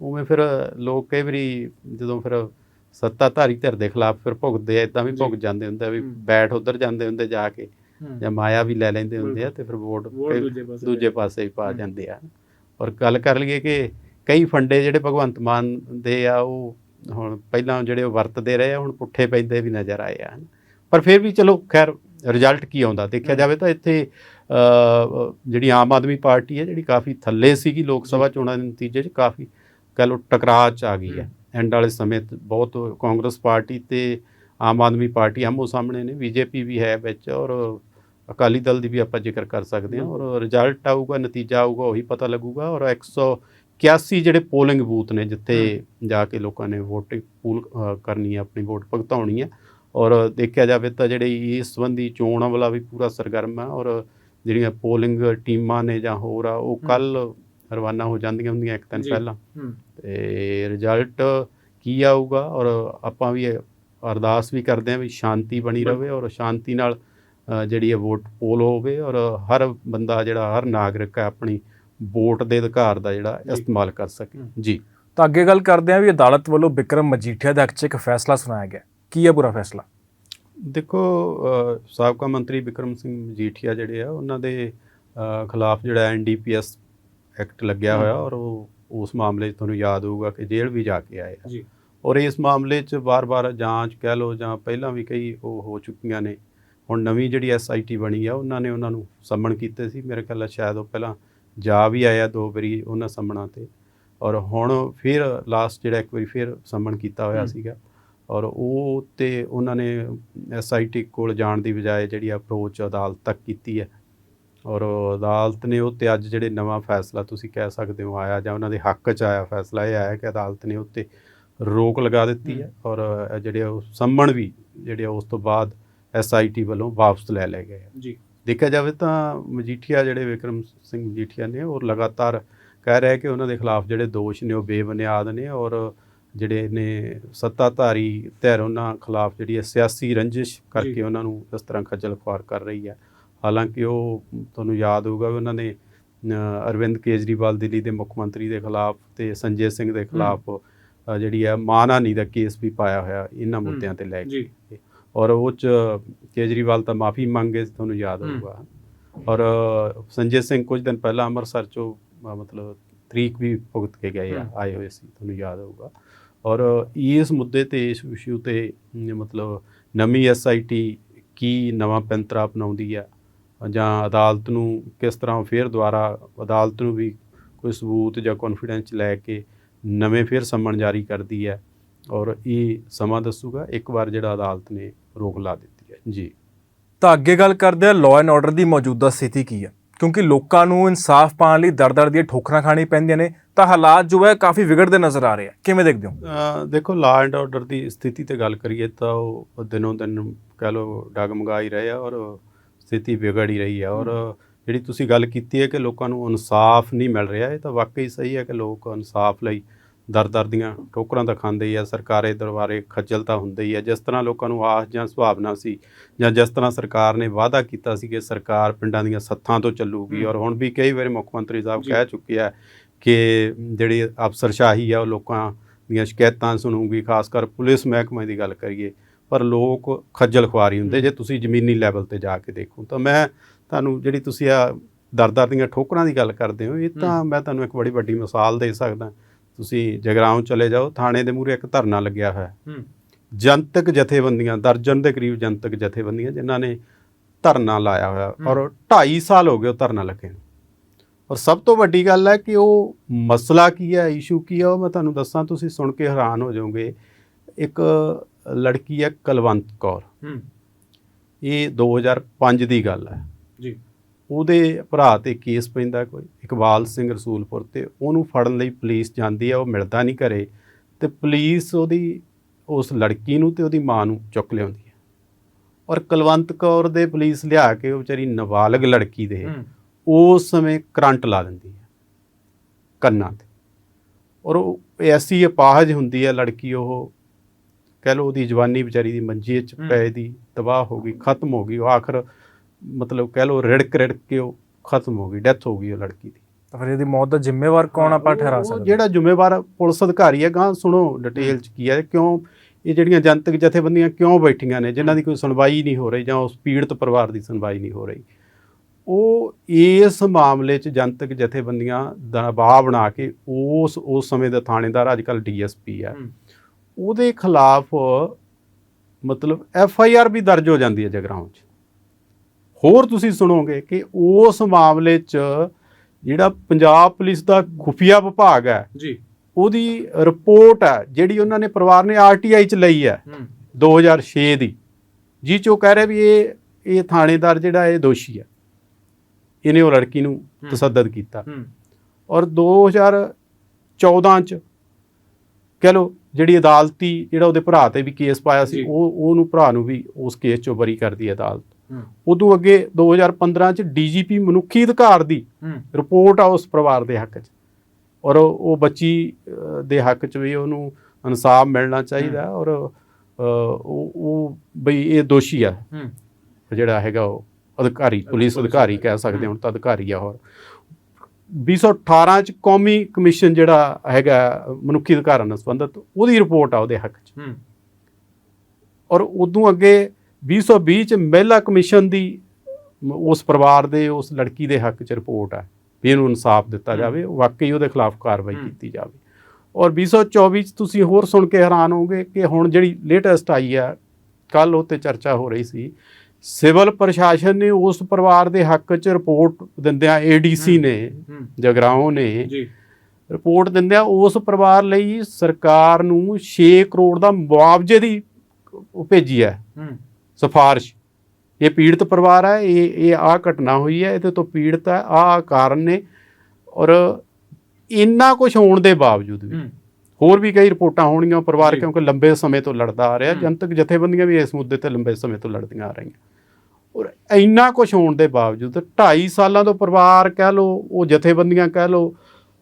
ਉਵੇਂ ਫਿਰ ਲੋਕ ਕਈ ਵਾਰੀ ਜਦੋਂ ਫਿਰ ਸੱਤਾਧਾਰੀ ਧਿਰ ਦੇ ਖਿਲਾਫ ਫਿਰ ਭੁਗਤਦੇ ਆ ਇਦਾਂ ਵੀ ਜੀ। ਭੁਗਤ ਜਾਂਦੇ ਹੁੰਦੇ ਆ ਵੀ। ਬੈਠ ਉਧਰ ਜਾਂਦੇ ਹੁੰਦੇ ਜਾ ਕੇ ਜਾਂ ਮਾਇਆ ਵੀ ਲੈ ਲੈਂਦੇ ਹੁੰਦੇ ਆ। ਤੇ ਫਿਰ ਵੋਟ ਦੂਜੇ ਪਾਸੇ ਹੀ ਪਾ। ਜਾਂਦੇ ਆ ਔਰ ਗੱਲ ਕਰ ਲਈਏ ਕਿ ਕਈ ਫੰਡੇ ਜਿਹੜੇ ਭਗਵੰਤ ਮਾਨ ਦੇ ਆ ਉਹ ਹੁਣ ਪਹਿਲਾਂ ਜਿਹੜੇ ਵਰਤਦੇ ਰਹੇ ਹੁਣ ਪੁੱਠੇ ਪੈਂਦੇ ਵੀ ਨਜ਼ਰ ਆਏ ਆ। ਪਰ ਫਿਰ ਵੀ ਚਲੋ ਖੈਰ ਰਿਜ਼ਲਟ ਕੀ ਆਉਂਦਾ? ਦੇਖਿਆ। ਜਾਵੇ ਤਾਂ ਇੱਥੇ ਜਿਹੜੀ ਆਮ ਆਦਮੀ ਪਾਰਟੀ ਹੈ ਜਿਹੜੀ ਕਾਫੀ ਥੱਲੇ ਸੀਗੀ ਲੋਕ ਸਭਾ ਚੋਣਾਂ ਦੇ ਨਤੀਜੇ 'ਚ ਕਾਫੀ ਕਹ ਲਓ ਟਕਰਾਅ 'ਚ ਆ ਗਈ ਹੈ। ਐਂਡ ਵਾਲੇ ਸਮੇਂ ਤੇ ਬਹੁਤ ਕਾਂਗਰਸ ਪਾਰਟੀ ਤੇ ਆਮ ਆਦਮੀ ਪਾਰਟੀ ਆਮੋ ਸਾਹਮਣੇ ਨੇ ਬੀਜੇਪੀ ਵੀ ਹੈ ਵਿੱਚ ਔਰ ਅਕਾਲੀ ਦਲ ਦੀ ਵੀ ਆਪਾਂ ਜ਼ਿਕਰ ਕਰ ਸਕਦੇ ਹਾਂ ਔਰ ਰਿਜ਼ਲਟ ਆਊਗਾ ਨਤੀਜਾ ਆਊਗਾ ਉਹੀ ਪਤਾ ਲੱਗੂਗਾ ਔਰ 181 ਜਿਹੜੇ ਪੋਲਿੰਗ ਬੂਥ ਨੇ ਜਿੱਥੇ ਜਾ ਕੇ ਲੋਕਾਂ ਨੇ ਵੋਟ ਪੂਲ ਕਰਨੀ ਹੈ ਆਪਣੀ ਵੋਟ ਭੁਗਤਾਉਣੀ ਹੈ ਔਰ ਦੇਖਿਆ ਜਾਵੇ ਤਾਂ ਜਿਹੜੇ ਇਸ ਸੰਬੰਧੀ ਚੋਣਾਂ ਵਾਲਾ ਵੀ ਪੂਰਾ ਸਰਗਰਮ ਹੈ ਔਰ ਜਿਹੜੀਆਂ ਪੋਲਿੰਗ ਟੀਮਾਂ ਨੇ ਜਾਂ ਹੋਰ ਆ ਉਹ ਕੱਲ ਰਵਾਨਾ ਹੋ ਜਾਂਦੀਆਂ ਹੁੰਦੀਆਂ ਇੱਕ ਦਿਨ। ਪਹਿਲਾਂ। ਤੇ ਰਿਜ਼ਲਟ ਕੀ ਆਊਗਾ ਔਰ ਆਪਾਂ ਵੀ ਅਰਦਾਸ ਵੀ ਕਰਦੇ ਹਾਂ ਵੀ ਸ਼ਾਂਤੀ ਬਣੀ ਰਵੇ ਔਰ ਸ਼ਾਂਤੀ ਨਾਲ ਜਿਹੜੀ ਹੈ ਵੋਟ ਪੋਲ ਹੋਵੇ ਔਰ ਹਰ ਬੰਦਾ ਜਿਹੜਾ ਹਰ ਨਾਗਰਿਕ ਹੈ ਆਪਣੀ ਵੋਟ ਦੇ ਅਧਿਕਾਰ ਦਾ ਜਿਹੜਾ। ਇਸਤੇਮਾਲ ਕਰ ਸਕੇ। ਜੀ। ਤਾਂ ਅੱਗੇ ਗੱਲ ਕਰਦੇ ਹਾਂ ਵੀ ਅਦਾਲਤ ਵੱਲੋਂ ਵਿਕਰਮ ਮਜੀਠੀਆ ਦੇ ਹੱਕ 'ਚ ਇੱਕ ਫੈਸਲਾ ਸੁਣਾਇਆ ਗਿਆ। ਕੀ ਹੈ ਪੂਰਾ ਫੈਸਲਾ? ਦੇਖੋ ਸਾਬਕਾ ਮੰਤਰੀ ਵਿਕਰਮ ਸਿੰਘ ਮਜੀਠੀਆ ਜਿਹੜੇ ਆ ਉਹਨਾਂ ਦੇ ਖਿਲਾਫ ਜਿਹੜਾ ਐਨਡੀਪੀਐਸ ਐਕਟ ਲੱਗਿਆ ਹੋਇਆ ਔਰ ਉਹ ਉਸ ਮਾਮਲੇ 'ਚ ਤੁਹਾਨੂੰ ਯਾਦ ਹੋਊਗਾ ਕਿ ਜੇਲ੍ਹ ਵੀ ਜਾ ਕੇ ਆਏ ਆ। ਜੀ। ਔਰ ਇਸ ਮਾਮਲੇ 'ਚ ਬਾਰ-ਬਾਰ ਜਾਂਚ ਕਹਿ ਲਓ ਜਾਂ ਪਹਿਲਾਂ ਵੀ ਕਈ ਉਹ ਹੋ ਚੁੱਕੀਆਂ ਨੇ। ਹੁਣ ਨਵੀਂ ਜਿਹੜੀ ਐਸਆਈਟੀ ਬਣੀ ਆ ਉਹਨਾਂ ਨੇ ਉਹਨਾਂ ਨੂੰ ਸੰਮਣ ਕੀਤੇ ਸੀ। ਮੇਰੇ ਖਿਆਲ ਨਾਲ ਸ਼ਾਇਦ ਉਹ ਪਹਿਲਾਂ ਜਾ ਵੀ ਆਇਆ ਦੋ ਵਾਰੀ ਉਹਨਾਂ ਸੰਮਣਾਂ ਤੇ। ਔਰ ਹੁਣ ਫਿਰ ਲਾਸਟ ਜਿਹੜਾ ਇੱਕ ਵਾਰੀ ਫਿਰ ਸੰਮਣ ਕੀਤਾ ਹੋਇਆ। ਸੀਗਾ। ਔਰ ਉਹ ਤੇ ਉਹਨਾਂ ਨੇ ਐਸਆਈਟੀ ਕੋਲ ਜਾਣ ਦੀ ਬਜਾਏ ਜਿਹੜੀ ਅਪਰੋਚ ਅਦਾਲਤ ਤੱਕ ਕੀਤੀ ਹੈ। ਔਰ ਅਦਾਲਤ ਨੇ ਉਹ ਤੇ ਅੱਜ ਜਿਹੜੇ ਨਵਾਂ ਫੈਸਲਾ ਤੁਸੀਂ ਕਹਿ ਸਕਦੇ ਹੋ ਆਇਆ ਜਾਂ ਉਹਨਾਂ ਦੇ ਹੱਕ 'ਚ ਆਇਆ ਫੈਸਲਾ ਇਹ ਆਇਆ ਕਿ ਅਦਾਲਤ ਨੇ ਉੱਤੇ ਰੋਕ ਲਗਾ ਦਿੱਤੀ ਹੈ। ਔਰ ਜਿਹੜੇ ਉਹ ਸੰਮਣ ਵੀ ਜਿਹੜੇ ਉਸ ਤੋਂ ਬਾਅਦ ਐਸਆਈਟੀ ਵੱਲੋਂ ਵਾਪਸ ਲੈ ਲਏ ਗਏ। ਜੀ। ਦੇਖਿਆ ਜਾਵੇ ਤਾਂ ਮਜੀਠੀਆ ਜਿਹੜੇ ਵਿਕਰਮ ਸਿੰਘ ਮਜੀਠੀਆ ਨੇ ਉਹ ਲਗਾਤਾਰ ਕਹਿ ਰਹੇ ਕਿ ਉਹਨਾਂ ਦੇ ਖਿਲਾਫ ਜਿਹੜੇ ਦੋਸ਼ ਨੇ ਉਹ ਬੇਬੁਨਿਆਦ ਨੇ ਔਰ ਜਿਹੜੇ ਨੇ ਸੱਤਾਧਾਰੀ ਧਿਰ ਉਹਨਾਂ ਖਿਲਾਫ ਜਿਹੜੀ ਹੈ ਸਿਆਸੀ ਰੰਜਿਸ਼ ਕਰਕੇ। ਉਹਨਾਂ ਨੂੰ ਇਸ ਤਰ੍ਹਾਂ ਖੱਜਲ ਖੁਆਰ ਕਰ ਰਹੀ ਹੈ। ਹਾਲਾਂਕਿ ਉਹ ਤੁਹਾਨੂੰ ਯਾਦ ਹੋਊਗਾ ਵੀ ਉਹਨਾਂ ਨੇ ਅਰਵਿੰਦ ਕੇਜਰੀਵਾਲ ਦਿੱਲੀ ਦੇ ਮੁੱਖ ਮੰਤਰੀ ਦੇ ਖਿਲਾਫ ਤੇ ਸੰਜੇ ਸਿੰਘ ਦੇ ਖਿਲਾਫ ਜਿਹੜੀ ਹੈ ਮਾਨਹਾਨੀ ਦਾ ਕੇਸ ਵੀ ਪਾਇਆ ਹੋਇਆ ਇਹਨਾਂ ਮੁੱਦਿਆਂ ਤੇ ਲੈ ਕੇ। ਔਰ ਉਹ ਚ ਕੇਜਰੀਵਾਲ ਤਾਂ ਮਾਫੀ ਮੰਗੇ ਤੁਹਾਨੂੰ ਯਾਦ। ਹੋਊਗਾ ਔਰ ਸੰਜੇ ਸਿੰਘ ਕੁਝ ਦਿਨ ਪਹਿਲਾਂ ਅੰਮ੍ਰਿਤਸਰ ਚੋਂ ਮਤਲਬ ਤਰੀਕ ਵੀ ਭੁਗਤ ਕੇ ਗਏ। ਆਏ ਹੋਏ ਸੀ ਤੁਹਾਨੂੰ ਯਾਦ ਹੋਊਗਾ ਔਰ ਇਸ ਮੁੱਦੇ ਤੇ ਇਸ ਇਸ਼ੂ ਤੇ ਮਤਲਬ ਨਵੀਂ ਐਸਆਈਟੀ ਕੀ ਨਵਾਂ ਪੈਂਤਰਾ ਅਪਣਾਉਂਦੀ ਆ ਜਾਂ ਅਦਾਲਤ ਨੂੰ ਕਿਸ ਤਰ੍ਹਾਂ ਫੇਰ ਦੁਬਾਰਾ ਅਦਾਲਤ ਨੂੰ ਵੀ ਕੋਈ ਸਬੂਤ ਜਾਂ ਕੌਨਫੀਡੈਂਸ ਲੈ ਕੇ ਨਵੇਂ ਫੇਰ ਸੰਮਣ ਜਾਰੀ ਕਰਦੀ ਹੈ ਔਰ ਇਹ ਸਮਾਂ ਦੱਸੂਗਾ ਇੱਕ ਵਾਰ ਜਿਹੜਾ ਅਦਾਲਤ ਨੇ ਰੋਕ ਲਾ ਦਿੱਤੀ ਹੈ। ਜੀ। ਤਾਂ ਅੱਗੇ ਗੱਲ ਕਰਦੇ ਹਾਂ ਲਾਅ ਐਂਡ ਆਰਡਰ ਦੀ ਮੌਜੂਦਾ ਸਥਿਤੀ ਕੀ ਹੈ? ਕਿਉਂਕਿ ਲੋਕਾਂ ਨੂੰ ਇਨਸਾਫ ਪਾਉਣ ਲਈ ਦਰ-ਦਰ ਦੀਆਂ ਠੋਕਰਾਂ ਖਾਣੀ ਪੈਂਦੀਆਂ ਨੇ ਤਾਂ ਹਾਲਾਤ ਜੋ ਹੈ ਕਾਫੀ ਵਿਗੜਦੇ ਨਜ਼ਰ ਆ ਰਹੇ ਆ। ਕਿਵੇਂ ਦੇਖਦੇ ਹੋ? ਦੇਖੋ ਲਾ ਐਂਡ ਆਰਡਰ ਦੀ ਸਥਿਤੀ ਤੇ ਗੱਲ ਕਰੀਏ ਤਾਂ ਉਹ ਦਿਨੋਂ ਦਿਨ ਕਹਿ ਲਓ ਡਗਮਗਾ ਹੀ ਰਹੇ ਆ ਔਰ ਸਥਿਤੀ ਵਿਗੜ ਹੀ ਰਹੀ ਹੈ ਔਰ ਜਿਹੜੀ ਤੁਸੀਂ ਗੱਲ ਕੀਤੀ ਹੈ ਕਿ ਲੋਕਾਂ ਨੂੰ ਇਨਸਾਫ ਨਹੀਂ ਮਿਲ ਰਿਹਾ ਇਹ ਤਾਂ ਵਾਕਈ ਸਹੀ ਹੈ ਕਿ ਲੋਕ ਇਨਸਾਫ ਲਈ ਦਰ-ਦਰ ਦੀਆਂ ਠੋਕਰਾਂ ਤਾਂ ਖਾਂਦੇ ਹੀ ਆ ਸਰਕਾਰੇ ਦਰਬਾਰੇ ਖੱਜਲ ਤਾਂ ਹੁੰਦੇ ਹੀ ਆ ਜਿਸ ਤਰ੍ਹਾਂ ਲੋਕਾਂ ਨੂੰ ਆਸ ਜਾਂ ਸੁਭਾਵਨਾ ਸੀ ਜਾਂ ਜਿਸ ਤਰ੍ਹਾਂ ਸਰਕਾਰ ਨੇ ਵਾਅਦਾ ਕੀਤਾ ਸੀ ਕਿ ਸਰਕਾਰ ਪਿੰਡਾਂ ਦੀਆਂ ਸੱਥਾਂ ਤੋਂ ਚੱਲੂਗੀ। ਔਰ ਹੁਣ ਵੀ ਕਈ ਵਾਰੀ ਮੁੱਖ ਮੰਤਰੀ ਸਾਹਿਬ। ਕਹਿ ਚੁੱਕੇ ਆ ਕਿ ਜਿਹੜੀ ਅਫਸਰਸ਼ਾਹੀ ਆ ਉਹ ਲੋਕਾਂ ਦੀਆਂ ਸ਼ਿਕਾਇਤਾਂ ਸੁਣੂਗੀ ਖਾਸ ਕਰ ਪੁਲਿਸ ਮਹਿਕਮੇ ਦੀ ਗੱਲ ਕਰੀਏ ਪਰ ਲੋਕ ਖੱਜਲ ਖੁਆਰੀ ਹੁੰਦੇ। ਜੇ ਤੁਸੀਂ ਜ਼ਮੀਨੀ ਲੈਵਲ ਤੇ ਜਾ ਕੇ ਦੇਖੋ ਤਾਂ ਮੈਂ ਤੁਹਾਨੂੰ ਜਿਹੜੀ ਤੁਸੀਂ ਆ ਦਰਦਰ ਦੀਆਂ ਠੋਕਰਾਂ ਦੀ ਗੱਲ ਕਰਦੇ ਹੋ ਇਹ ਤਾਂ ਮੈਂ ਤੁਹਾਨੂੰ ਇੱਕ ਬੜੀ ਵੱਡੀ ਮਿਸਾਲ ਦੇ ਸਕਦਾ ਤੁਸੀਂ ਜਗਰਾਉਂ ਚਲੇ ਜਾਓ ਥਾਣੇ ਦੇ ਮੂਹਰੇ ਇੱਕ ਧਰਨਾ ਲੱਗਿਆ ਹੋਇਆ ਹੈ। ਜਨਤਕ ਜਥੇਬੰਦੀਆਂ ਦਰਜਨ ਦੇ ਕਰੀਬ ਜਨਤਕ ਜਥੇਬੰਦੀਆਂ ਜਿਨ੍ਹਾਂ ਨੇ ਧਰਨਾ ਲਾਇਆ ਹੋਇਆ। ਔਰ 2.5 ਸਾਲ ਹੋ ਗਏ ਉਹ ਧਰਨਾ ਲੱਗੇ ਨੂੰ। ਔਰ ਸਭ ਤੋਂ ਵੱਡੀ ਗੱਲ ਹੈ ਕਿ ਉਹ ਮਸਲਾ ਕੀ ਹੈ ਇਸ਼ੂ ਕੀ ਹੈ ਉਹ ਮੈਂ ਤੁਹਾਨੂੰ ਦੱਸਾਂ ਤੁਸੀਂ ਸੁਣ ਕੇ ਹੈਰਾਨ ਹੋ ਜਾਓਗੇ। ਇੱਕ ਲੜਕੀ ਹੈ ਕਲਵੰਤ ਕੌਰ। ਹੂੰ। ਇਹ 2005 ਦੀ ਗੱਲ ਹੈ। ਜੀ। ਉਹਦੇ ਭਰਾ ਤੇ ਕੇਸ ਪੈਂਦਾ ਕੋਈ। ਇਕਬਾਲ ਸਿੰਘ ਰਸੂਲਪੁਰ ਤੇ ਉਹਨੂੰ ਫੜਨ ਲਈ ਪੁਲਿਸ ਜਾਂਦੀ ਹੈ ਉਹ ਮਿਲਦਾ ਨਹੀਂ ਘਰੇ। ਤੇ ਪੁਲਿਸ ਉਹਦੀ ਉਸ ਲੜਕੀ ਨੂੰ ਤੇ ਉਹਦੀ ਮਾਂ ਨੂੰ ਚੁੱਕ ਲਿਆਉਂਦੀ ਹੈ ਔਰ ਕੁਲਵੰਤ ਕੌਰ ਦੇ ਪੁਲਿਸ ਲਿਆ ਕੇ ਉਹ ਵਿਚਾਰੀ ਨਾਬਾਲਗ ਲੜਕੀ ਦੇ ਉਸ ਸਮੇਂ ਕਰੰਟ ਲਾ ਦਿੰਦੀ ਹੈ ਕੰਨਾਂ ਤੇ। ਔਰ ਉਹ ਐਸੀ ਅਪਾਹਜ ਹੁੰਦੀ ਹੈ ਲੜਕੀ ਉਹ ਕਹਿ ਲਓ ਉਹਦੀ ਜਵਾਨੀ ਵਿਚਾਰੀ ਦੀ ਮੰਜੇ 'ਚ। ਪੈ ਦੀ ਤਬਾਹ ਹੋ ਗਈ ਖਤਮ ਹੋ ਗਈ। ਉਹ ਆਖਰ ਮਤਲਬ ਕਹਿ ਲਓ ਰਿੜਕ ਰਿੜਕ ਕੇ ਉਹ ਖਤਮ ਹੋ ਗਈ ਡੈਥ ਹੋ ਗਈ ਉਹ ਲੜਕੀ ਦੀ। ਤਾਂ ਫਿਰ ਇਹਦੀ ਮੌਤ ਦਾ ਜ਼ਿੰਮੇਵਾਰ ਕੌਣ ਆਪਾਂ ਠਹਿਰਾ ਸਕਦੇ? ਜਿਹੜਾ ਜ਼ਿੰਮੇਵਾਰ ਪੁਲਿਸ ਅਧਿਕਾਰੀ ਹੈ ਗਾਂ ਸੁਣੋ ਡਿਟੇਲ ਚ ਕੀ ਹੈ ਕਿਉਂ ਇਹ ਜਿਹੜੀਆਂ ਜਨਤਕ ਜਥੇਬੰਦੀਆਂ ਕਿਉਂ ਬੈਠੀਆਂ ਨੇ ਜਿਨ੍ਹਾਂ ਦੀ ਕੋਈ ਸੁਣਵਾਈ ਨਹੀਂ ਹੋ ਰਹੀ ਜਾਂ ਉਸ ਪੀੜਤ ਪਰਿਵਾਰ ਦੀ ਸੁਣਵਾਈ ਨਹੀਂ ਹੋ ਰਹੀ ਉਹ ਇਸ ਮਾਮਲੇ 'ਚ ਜਨਤਕ ਜਥੇਬੰਦੀਆਂ ਦਬਾਅ ਬਣਾ ਕੇ ਉਸ ਉਸ ਸਮੇਂ ਦਾ ਥਾਣੇਦਾਰ ਅੱਜ ਕੱਲ ਡੀਐਸਪੀ ਹੈ ਹੂੰ। ਉਹਦੇ ਖਿਲਾਫ ਮਤਲਬ ਐਫ ਆਈ ਆਰ ਵੀ ਦਰਜ ਹੋ ਜਾਂਦੀ ਹੈ ਜਗਰਾਉਂ 'ਚ। ਹੋਰ ਤੁਸੀਂ ਸੁਣੋਗੇ ਕਿ ਉਸ ਮਾਮਲੇ 'ਚ ਜਿਹੜਾ ਪੰਜਾਬ ਪੁਲਿਸ ਦਾ ਖੁਫੀਆ ਵਿਭਾਗ ਹੈ ਜੀ। ਉਹਦੀ ਰਿਪੋਰਟ ਹੈ ਜਿਹੜੀ ਉਹਨਾਂ ਨੇ ਪਰਿਵਾਰ ਨੇ ਆਰਟੀਆਈ 'ਚ ਲਈ ਹੈ ਹੂੰ। 2006 ਦੀ ਜੀ 'ਚ ਉਹ ਕਹਿ ਰਹੇ ਵੀ ਇਹ ਇਹ ਥਾਣੇਦਾਰ ਜਿਹੜਾ ਇਹ ਦੋਸ਼ੀ ਹੈ। ਇਹਨੇ ਉਹ ਲੜਕੀ ਨੂੰ। ਤਸੱਦਦ ਕੀਤਾ। ਔਰ 2014 ਚ ਕਹ ਲੋ ਜਿਹੜੀ ਅਦਾਲਤੀ ਜਿਹੜਾ ਉਹਦੇ ਭਰਾ ਤੇ ਵੀ ਕੇਸ ਪਾਇਆ ਸੀ। ਉਹ ਉਹਨੂੰ ਭਰਾ ਨੂੰ ਵੀ ਉਸ ਕੇਸ ਚੋਂ ਬਰੀ ਕਰਦੀ ਹੈ ਅਦਾਲਤ। ਉਦੋਂ ਅੱਗੇ 2015 ਚ ਡੀਜੀਪੀ ਮਨੁੱਖੀ ਅਧਿਕਾਰ ਦੀ ਰਿਪੋਰਟ ਆ ਉਸ ਪਰਿਵਾਰ ਦੇ ਹੱਕ 'ਚ। ਔਰ ਉਹ ਬੱਚੀ ਦੇ ਹੱਕ 'ਚ ਵੀ ਉਹਨੂੰ ਇਨਸਾਫ ਮਿਲਣਾ ਚਾਹੀਦਾ ਔਰ ਉਹ ਉਹ ਬਈ ਇਹ ਦੋਸ਼ੀ ਆ। ਜਿਹੜਾ ਹੈਗਾ ਉਹ ਅਧਿਕਾਰੀ ਪੁਲਿਸ ਅਧਿਕਾਰੀ ਕਹਿ ਸਕਦੇ ਹੁਣ ਤਾਂ ਅਧਿਕਾਰੀ ਆ ਹੋਰ। 2018 ਚ ਕੌਮੀ ਕਮਿਸ਼ਨ ਜਿਹੜਾ ਹੈਗਾ ਮਨੁੱਖੀ ਅਧਿਕਾਰਾਂ ਨਾਲ ਸੰਬੰਧਿਤ ਉਹਦੀ ਰਿਪੋਰਟ ਆ ਉਹਦੇ ਹੱਕ 'ਚ। ਔਰ ਉਦੋਂ ਅੱਗੇ 2020 ਚ ਮਹਿਲਾ ਕਮਿਸ਼ਨ ਦੀ ਉਸ ਪਰਿਵਾਰ ਦੇ ਉਸ ਲੜਕੀ ਦੇ ਹੱਕ 'ਚ ਰਿਪੋਰਟ ਹੈ ਵੀ ਇਹਨੂੰ ਇਨਸਾਫ ਦਿੱਤਾ। ਜਾਵੇ ਵਾਕਈ ਉਹਦੇ ਖਿਲਾਫ ਕਾਰਵਾਈ। ਕੀਤੀ ਜਾਵੇ ਔਰ 2024 ਚ ਤੁਸੀਂ ਹੋਰ ਸੁਣ ਕੇ ਹੈਰਾਨ ਹੋਵੋਗੇ ਕਿ ਹੁਣ ਜਿਹੜੀ ਲੇਟੈਸਟ ਆਈ ਹੈ ਕੱਲ ਉਹ ਤੇ ਚਰਚਾ ਹੋ ਰਹੀ ਸੀ ਸਿਵਲ ਪ੍ਰਸ਼ਾਸਨ ਨੇ ਉਸ ਪਰਿਵਾਰ ਦੇ ਹੱਕ 'ਚ ਰਿਪੋਰਟ ਦਿੰਦਿਆਂ ਏਡੀਸੀ। ਨੇ ਹੂੰ ਜਗਰਾਉਂ ਨੇ ਜੀ ਰਿਪੋਰਟ ਦਿੰਦਿਆਂ ਉਸ ਪਰਿਵਾਰ ਲਈ ਸਰਕਾਰ ਨੂੰ 6 ਕਰੋੜ ਦਾ ਮੁਆਵਜ਼ੇ ਦੀ ਉਹ ਭੇਜੀ ਹੂੰ ਸਿਫਾਰਿਸ਼ ਇਹ ਪੀੜਤ ਪਰਿਵਾਰ ਹੈ ਇਹ ਇਹ ਆ ਘਟਨਾ ਹੋਈ ਹੈ ਇਹਦੇ ਤੋਂ ਪੀੜਤ ਹੈ ਆ ਕਾਰਨ ਨੇ ਔਰ ਇੰਨਾ ਕੁਝ ਹੋਣ ਦੇ ਬਾਵਜੂਦ ਵੀ ਹੋਰ ਵੀ ਕਈ ਰਿਪੋਰਟਾਂ ਹੋਣਗੀਆਂ ਪਰਿਵਾਰ। ਕਿਉਂਕਿ ਲੰਬੇ ਸਮੇਂ ਤੋਂ ਲੜਦਾ ਆ ਰਿਹਾ। ਜਨਤਕ ਜਥੇਬੰਦੀਆਂ ਵੀ ਇਸ ਮੁੱਦੇ ਤੇ ਲੰਬੇ ਸਮੇਂ ਤੋਂ ਲੜਦੀਆਂ ਆ ਰਹੀਆਂ ਔਰ ਇੰਨਾ ਕੁਝ ਹੋਣ ਦੇ ਬਾਵਜੂਦ 2.5 ਸਾਲਾਂ ਤੋਂ ਪਰਿਵਾਰ ਕਹਿ ਲੋ ਉਹ ਜਥੇਬੰਦੀਆਂ ਕਹਿ ਲੋ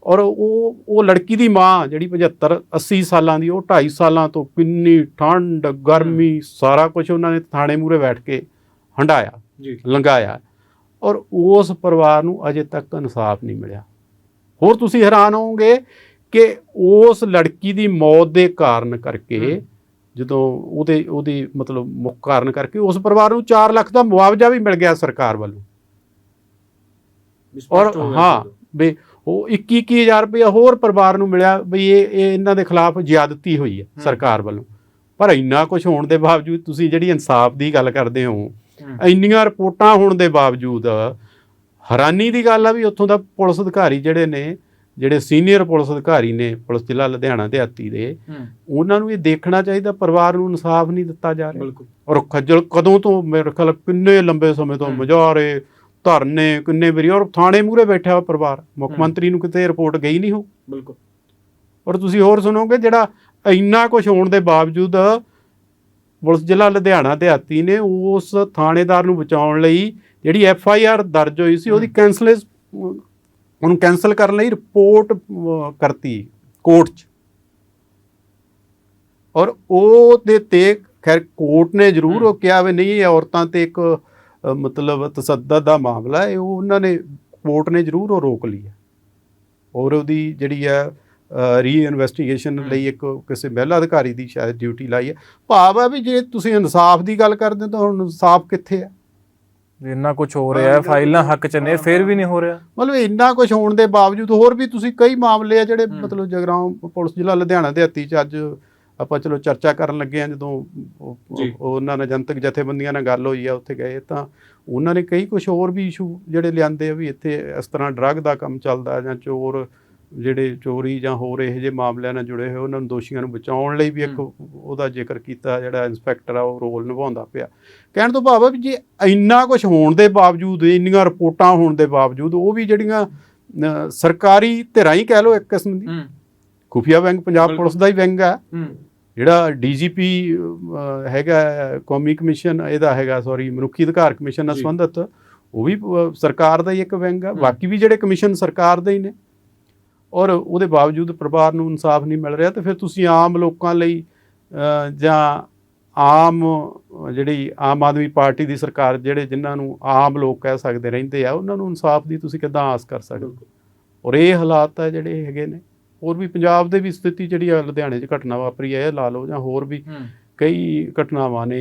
ਔਰ ਉਹ ਉਹ ਲੜਕੀ ਦੀ ਮਾਂ ਜਿਹੜੀ 75 80 ਸਾਲਾਂ ਦੀ ਉਹ 2.5 ਸਾਲਾਂ ਤੋਂ ਕਿੰਨੀ ਠੰਡ ਗਰਮੀ ਸਾਰਾ ਕੁਝ ਉਹਨਾਂ ਨੇ ਥਾਣੇ ਮੂਰੇ ਬੈਠ ਕੇ ਹੰਡਾਇਆ ਜੀ। ਲੰਘਾਇਆ। ਔਰ ਉਸ ਪਰਿਵਾਰ ਨੂੰ ਅਜੇ ਤੱਕ ਇਨਸਾਫ ਨਹੀਂ ਮਿਲਿਆ। ਹੋਰ ਤੁਸੀਂ ਹੈਰਾਨ ਹੋਵੋਗੇ ਕਿ ਉਸ ਲੜਕੀ ਦੀ ਮੌਤ ਦੇ ਕਾਰਨ ਕਰਕੇ। ਜਦੋਂ ਉਹਦੇ ਉਹਦੀ ਮਤਲਬ ਮੁੱਖ ਕਾਰਨ ਕਰਕੇ ਉਸ ਪਰਿਵਾਰ ਨੂੰ 4 ਲੱਖ ਦਾ ਮੁਆਵਜ਼ਾ ਵੀ ਮਿਲ ਗਿਆ ਸਰਕਾਰ ਵੱਲੋਂ। ਔਰ ਹਾਂ ਵੀ ਉਹ 21-21000 ਰੁਪਏ ਹੋਰ ਪਰਿਵਾਰ ਨੂੰ ਮਿਲਿਆ ਵੀ ਇਹ ਇਹ ਇਹਨਾਂ ਦੇ ਖਿਲਾਫ ਜ਼ਿਆਦਤੀ ਹੋਈ ਹੈ। ਸਰਕਾਰ ਵੱਲੋਂ। ਪਰ ਇੰਨਾ ਕੁਝ ਹੋਣ ਦੇ ਬਾਵਜੂਦ ਤੁਸੀਂ ਜਿਹੜੀ ਇਨਸਾਫ ਦੀ ਗੱਲ ਕਰਦੇ ਹੋ ਇੰਨੀਆਂ ਰਿਪੋਰਟਾਂ ਹੋਣ ਦੇ ਬਾਵਜੂਦ ਹੈਰਾਨੀ ਦੀ ਗੱਲ ਆ ਵੀ ਉੱਥੋਂ ਦਾ ਪੁਲਿਸ ਅਧਿਕਾਰੀ ਜਿਹੜੇ ਨੇ ਜਿਹੜੇ ਸੀਨੀਅਰ ਪੁਲਿਸ ਅਧਿਕਾਰੀ ਨੇ ਪੁਲਿਸ ਜ਼ਿਲ੍ਹਾ ਲੁਧਿਆਣਾ ਦੇ ਹੂੰ। ਉਹਨਾਂ ਨੂੰ ਇਹ ਦੇਖਣਾ ਚਾਹੀਦਾ ਪਰਿਵਾਰ ਨੂੰ ਇਨਸਾਫ ਨਹੀਂ ਦਿੱਤਾ ਜਾ ਰਿਹਾ। ਬਿਲਕੁਲ। ਔਰ ਖੱਜਲ ਕਦੋਂ ਤੋਂ ਮੇਰੇ ਖਿਆਲ ਕਿੰਨੇ ਲੰਬੇ ਸਮੇਂ ਤੋਂ। ਮੁਜ਼ਾਹਰੇ ਧਰਨੇ ਕਿੰਨੇ ਵਾਰੀ ਔਰ ਥਾਣੇ ਮੂਰੇ ਬੈਠਾ ਹੋਇਆ ਪਰਿਵਾਰ ਮੁੱਖ। ਮੰਤਰੀ ਨੂੰ ਕਿਤੇ ਰਿਪੋਰਟ ਗਈ ਨਹੀਂ ਹੋ ਬਿਲਕੁਲ ਔਰ ਤੁਸੀਂ ਹੋਰ ਸੁਣੋਗੇ ਜਿਹੜਾ ਇੰਨਾ ਕੁਝ ਹੋਣ ਦੇ ਬਾਵਜੂਦ ਪੁਲਿਸ ਜ਼ਿਲ੍ਹਾ ਲੁਧਿਆਣਾ ਦਿਹਾਤੀ ਨੇ ਉਸ ਥਾਣੇਦਾਰ ਨੂੰ ਬਚਾਉਣ ਲਈ ਜਿਹੜੀ ਐਫ ਆਈ ਆਰ ਦਰਜ ਹੋਈ ਸੀ ਉਹਦੀ। ਕੈਂਸਲੇਸ ਉਹਨੂੰ ਕੈਂਸਲ ਕਰਨ ਲਈ ਰਿਪੋਰਟ ਕਰਤੀ ਕੋਰਟ 'ਚ ਔਰ ਉਹ ਦੇ ਤੇ ਖੈਰ ਕੋਰਟ ਨੇ ਜ਼ਰੂਰ। ਉਹ ਕਿਹਾ ਵੀ ਨਹੀਂ ਇਹ ਔਰਤਾਂ ਤੇ ਇੱਕ ਮਤਲਬ ਤਸੱਦਦ ਦਾ ਮਾਮਲਾ ਹੈ ਉਹ ਉਹਨਾਂ ਨੇ ਕੋਰਟ ਨੇ ਜ਼ਰੂਰ ਉਹ ਰੋਕ ਲਈ ਹੈ। ਔਰ ਉਹਦੀ ਜਿਹੜੀ ਹੈ ਰੀ ਇਨਵੈਸਟੀਗੇਸ਼ਨ। ਲਈ ਇੱਕ ਕਿਸੇ ਮਹਿਲਾ ਅਧਿਕਾਰੀ ਦੀ ਸ਼ਾਇਦ ਡਿਊਟੀ ਲਾਈ ਹੈ। ਭਾਵ ਹੈ ਵੀ ਜੇ ਤੁਸੀਂ ਇਨਸਾਫ ਦੀ ਗੱਲ ਕਰਦੇ ਹੋ ਤਾਂ ਹੁਣ ਇਨਸਾਫ ਕਿੱਥੇ ਹੈ? ਇੰਨਾ ਕੁਝ ਹੋ ਰਿਹਾ ਹੈ ਫਾਈਲਾਂ ਹੱਕ ਚ ਨੇ ਫਿਰ ਵੀ ਨਹੀਂ ਹੋ ਰਿਹਾ। ਮਤਲਬ ਇੰਨਾ ਕੁਝ ਹੋਣ ਦੇ ਬਾਵਜੂਦ ਹੋਰ ਵੀ ਤੁਸੀਂ ਕਈ ਮਾਮਲੇ ਆ ਜਿਹੜੇ। ਮਤਲਬ ਜਗਰਾਉਂ ਪੁਲਿਸ ਜ਼ਿਲ੍ਹਾ ਲੁਧਿਆਣਾ ਦੇ ਹੱਤੀ ਚ ਅੱਜ ਆਪਾਂ ਚਲੋ ਚਰਚਾ ਕਰਨ ਲੱਗੇ ਆ ਜਦੋਂ ਉਹਨਾਂ ਨਾਲ ਜਨਤਕ ਜਥੇਬੰਦੀਆਂ ਨਾਲ ਗੱਲ ਹੋਈ ਆ ਉੱਥੇ ਗਏ ਤਾਂ ਉਹਨਾਂ ਨੇ ਕਈ ਕੁਝ ਹੋਰ ਵੀ ਇਸ਼ੂ ਜਿਹੜੇ ਲਿਆਂਦੇ ਆ ਵੀ ਇੱਥੇ ਇਸ ਤਰ੍ਹਾਂ ਡਰੱਗ ਦਾ ਕੰਮ ਚੱਲਦਾ ਜਾਂ ਚੋਰ ਜਿਹੜੇ ਚੋਰੀ ਜਾਂ ਹੋਰ ਇਹੋ ਜਿਹੇ ਮਾਮਲਿਆਂ ਨਾਲ ਜੁੜੇ ਹੋਏ ਉਹਨਾਂ ਨੂੰ ਦੋਸ਼ੀਆਂ ਨੂੰ ਬਚਾਉਣ ਲਈ ਵੀ ਇੱਕ ਉਹਦਾ ਜ਼ਿਕਰ ਕੀਤਾ ਜਿਹੜਾ ਇਨਸਪੈਕਟਰ ਆ ਉਹ ਰੋਲ ਨਿਭਾਉਂਦਾ ਪਿਆ। ਕਹਿਣ ਤੋਂ ਭਾਵ ਹੈ ਵੀ ਜੇ ਇੰਨਾ ਕੁਝ ਹੋਣ ਦੇ ਬਾਵਜੂਦ ਇੰਨੀਆਂ ਰਿਪੋਰਟਾਂ ਹੋਣ ਦੇ ਬਾਵਜੂਦ ਉਹ ਵੀ ਜਿਹੜੀਆਂ ਸਰਕਾਰੀ ਧਿਰਾਂ ਹੀ ਕਹਿ ਲਓ ਇੱਕ ਕਿਸਮ ਦੀ। ਖੁਫੀਆ ਵਿੰਗ ਪੰਜਾਬ। ਪੁਲਿਸ ਦਾ ਹੀ ਵਿੰਗ ਹੂੰ। ਜਿਹੜਾ ਡੀਜੀਪੀ ਹੈਗਾ ਕੌਮੀ ਕਮਿਸ਼ਨ ਇਹਦਾ ਹੈਗਾ ਸੌਰੀ ਮਨੁੱਖੀ ਅਧਿਕਾਰ ਕਮਿਸ਼ਨ ਨਾਲ। ਸੰਬੰਧਿਤ ਉਹ ਵੀ ਸਰਕਾਰ ਦਾ ਹੀ ਇੱਕ ਵਿੰਗ ਹਮ। ਬਾਕੀ ਵੀ ਜਿਹੜੇ ਕਮਿਸ਼ਨ ਸਰਕਾਰ ਦੇ ਹੀ ਨੇ ਔਰ ਉਹਦੇ ਬਾਵਜੂਦ ਪਰਿਵਾਰ ਨੂੰ ਇਨਸਾਫ ਨਹੀਂ ਮਿਲ ਰਿਹਾ ਤੇ ਫਿਰ ਤੁਸੀਂ ਆਮ ਲੋਕਾਂ ਲਈ ਜਾਂ ਆਮ ਜਿਹੜੀ ਆਮ ਆਦਮੀ ਪਾਰਟੀ ਦੀ ਸਰਕਾਰ ਜਿਹੜੇ ਜਿਨ੍ਹਾਂ ਨੂੰ ਆਮ ਲੋਕ ਕਹਿ ਸਕਦੇ ਰਹਿੰਦੇ ਆ ਉਹਨਾਂ ਨੂੰ ਇਨਸਾਫ ਦੀ ਤੁਸੀਂ ਕਿੱਦਾਂ ਆਸ ਕਰ ਸਕਦੇ ਹੋ? ਔਰ ਇਹ ਹਾਲਾਤ ਹੈ ਜਿਹੜੇ ਹੈਗੇ ਨੇ ਹੋਰ ਵੀ ਪੰਜਾਬ ਦੇ ਵੀ ਸਥਿਤੀ ਜਿਹੜੀ ਆ ਲੁਧਿਆਣੇ 'ਚ ਘਟਨਾ ਵਾਪਰੀ ਹੈ ਇਹ ਲਾ ਲਓ ਜਾਂ ਹੋਰ ਵੀ ਕਈ ਘਟਨਾਵਾਂ ਨੇ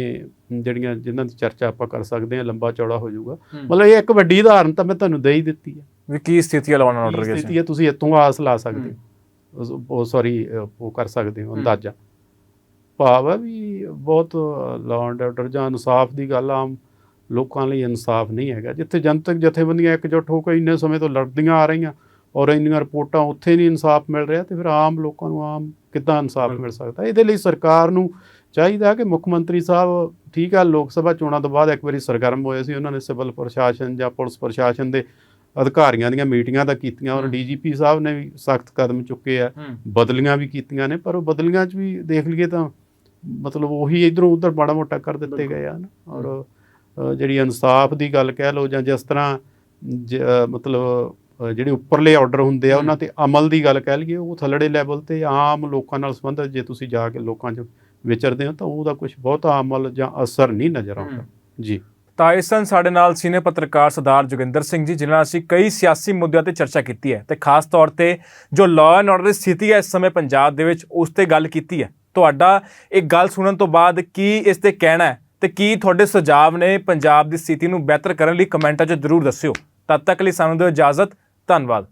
ਜਿਹੜੀਆਂ ਜਿਨ੍ਹਾਂ ਦੀ ਚਰਚਾ ਆਪਾਂ ਕਰ ਸਕਦੇ ਹਾਂ ਲੰਬਾ ਚੌੜਾ ਹੋ ਜਾਊਗਾ। ਮਤਲਬ ਇਹ ਇੱਕ ਵੱਡੀ ਉਦਾਹਰਨ ਤਾਂ ਮੈਂ ਤੁਹਾਨੂੰ ਦੇ ਹੀ ਦਿੱਤੀ ਹੈ ਵੀ ਕੀ ਸਥਿਤੀ ਲਾਉਣ ਆਰਡਰ ਕੀ ਗਿਆ ਸਥਿਤੀ ਹੈ ਤੁਸੀਂ ਇੱਥੋਂ ਆਸ ਲਾ ਸਕਦੇ ਹੋ। ਉਹ ਸੌਰੀ ਉਹ ਕਰ ਸਕਦੇ ਹੋ। ਅੰਦਾਜ਼ਾ। ਭਾਵ ਹੈ ਵੀ ਬਹੁਤ ਐਂਡ ਆਰਡਰ ਜਾਂ ਇਨਸਾਫ ਦੀ ਗੱਲ ਆਮ ਲੋਕਾਂ ਲਈ ਇਨਸਾਫ ਨਹੀਂ ਹੈਗਾ। ਜਿੱਥੇ ਜਨਤਕ ਜਥੇਬੰਦੀਆਂ ਇਕਜੁੱਟ ਹੋ ਕੇ ਇੰਨੇ ਸਮੇਂ ਤੋਂ ਲੜਦੀਆਂ ਆ ਰਹੀਆਂ ਔਰ ਇੰਨੀਆਂ ਰਿਪੋਰਟਾਂ ਉੱਥੇ ਨਹੀਂ ਇਨਸਾਫ ਮਿਲ ਰਿਹਾ ਤੇ ਫਿਰ ਆਮ ਲੋਕਾਂ ਨੂੰ ਆਮ ਕਿੱਦਾਂ ਇਨਸਾਫ ਮਿਲ ਸਕਦਾ ਇਹਦੇ ਲਈ ਸਰਕਾਰ ਨੂੰ ਚਾਹੀਦਾ ਕਿ ਮੁੱਖ ਮੰਤਰੀ ਸਾਹਿਬ ਠੀਕ ਆ ਲੋਕ ਸਭਾ ਚੋਣਾਂ ਤੋਂ ਬਾਅਦ ਇੱਕ ਵਾਰੀ ਸਰਗਰਮ ਹੋਏ ਸੀ ਉਹਨਾਂ ਨੇ ਸਿਵਲ ਪ੍ਰਸ਼ਾਸਨ ਜਾਂ ਪੁਲਿਸ ਪ੍ਰਸ਼ਾਸਨ ਦੇ ਅਧਿਕਾਰੀਆਂ ਦੀਆਂ ਮੀਟਿੰਗਾਂ ਤਾਂ ਕੀਤੀਆਂ ਔਰ। ਡੀਜੀਪੀ ਸਾਹਿਬ ਨੇ ਵੀ ਸਖਤ ਕਦਮ ਚੁੱਕੇ ਆ ਬਦਲੀਆਂ ਵੀ ਕੀਤੀਆਂ ਨੇ ਪਰ ਉਹ ਬਦਲੀਆਂ 'ਚ ਵੀ ਦੇਖ ਲਈਏ ਤਾਂ ਮਤਲਬ ਉਹੀ ਇਧਰੋਂ ਉਧਰ ਮਾੜਾ ਮੋਟਾ ਕਰ ਦਿੱਤੇ। ਗਏ ਆ ਨਾ ਔਰ ਜਿਹੜੀ ਇਨਸਾਫ ਦੀ ਗੱਲ ਕਹਿ ਲਓ ਜਾਂ ਜਿਸ ਤਰ੍ਹਾਂ ਮਤਲਬ ਜਿਹੜੇ ਉੱਪਰਲੇ ਆਰਡਰ ਹੁੰਦੇ ਆ ਉਹਨਾਂ ਤੇ ਅਮਲ ਦੀ ਗੱਲ ਕਹਿ ਲਈਏ ਉਹ ਥੱਲੜੇ ਲੈਵਲ ਤੇ ਆਮ ਲੋਕਾਂ ਨਾਲ ਸੰਬੰਧਿਤ ਜੇ ਤੁਸੀਂ ਜਾ ਕੇ ਲੋਕਾਂ 'ਚ ਵਿਚਰਦੇ ਹੋ ਤਾਂ ਉਹਦਾ ਕੁਝ ਬਹੁਤਾ ਅਮਲ ਜਾਂ ਅਸਰ ਨਹੀਂ ਨਜ਼ਰ ਆਉਂਦਾ। ਜੀ। ਤਾਂ ਇਸ ਸਨ ਸਾਡੇ ਨਾਲ ਸੀਨੀਅਰ ਪੱਤਰਕਾਰ ਸਰਦਾਰ ਜੋਗਿੰਦਰ ਸਿੰਘ ਜੀ ਜਿਨ੍ਹਾਂ ਨਾਲ ਅਸੀਂ ਕਈ ਸਿਆਸੀ ਮੁੱਦਿਆਂ ਤੇ ਚਰਚਾ ਕੀਤੀ ਹੈ। ਤੇ ਖਾਸ ਤੌਰ ਤੇ ਜੋ ਲਾਅ ਐਂਡ ਆਰਡਰ ਦੀ ਸਥਿਤੀ ਹੈ ਇਸ ਸਮੇਂ ਪੰਜਾਬ ਦੇ ਵਿੱਚ ਉਸ ਤੇ ਗੱਲ ਕੀਤੀ ਹੈ। ਤੁਹਾਡਾ ਇੱਕ ਗੱਲ ਸੁਣਨ ਤੋਂ ਬਾਅਦ ਕੀ ਇਸ ਤੇ ਕਹਿਣਾ ਹੈ ਤੇ ਕੀ ਤੁਹਾਡੇ ਸੁਝਾਅ ਨੇ ਪੰਜਾਬ ਦੀ ਸਥਿਤੀ ਨੂੰ ਬਿਹਤਰ ਕਰਨ ਲਈ ਕਮੈਂਟਾਂ 'ਚ ਜ਼ਰੂਰ ਦੱਸਿਓ। ਤਦ ਤੱਕ ਲਈ ਸਾਨੂੰ ਦਿਓ ਇਜਾਜ਼ਤ। ਧੰਨਵਾਦ।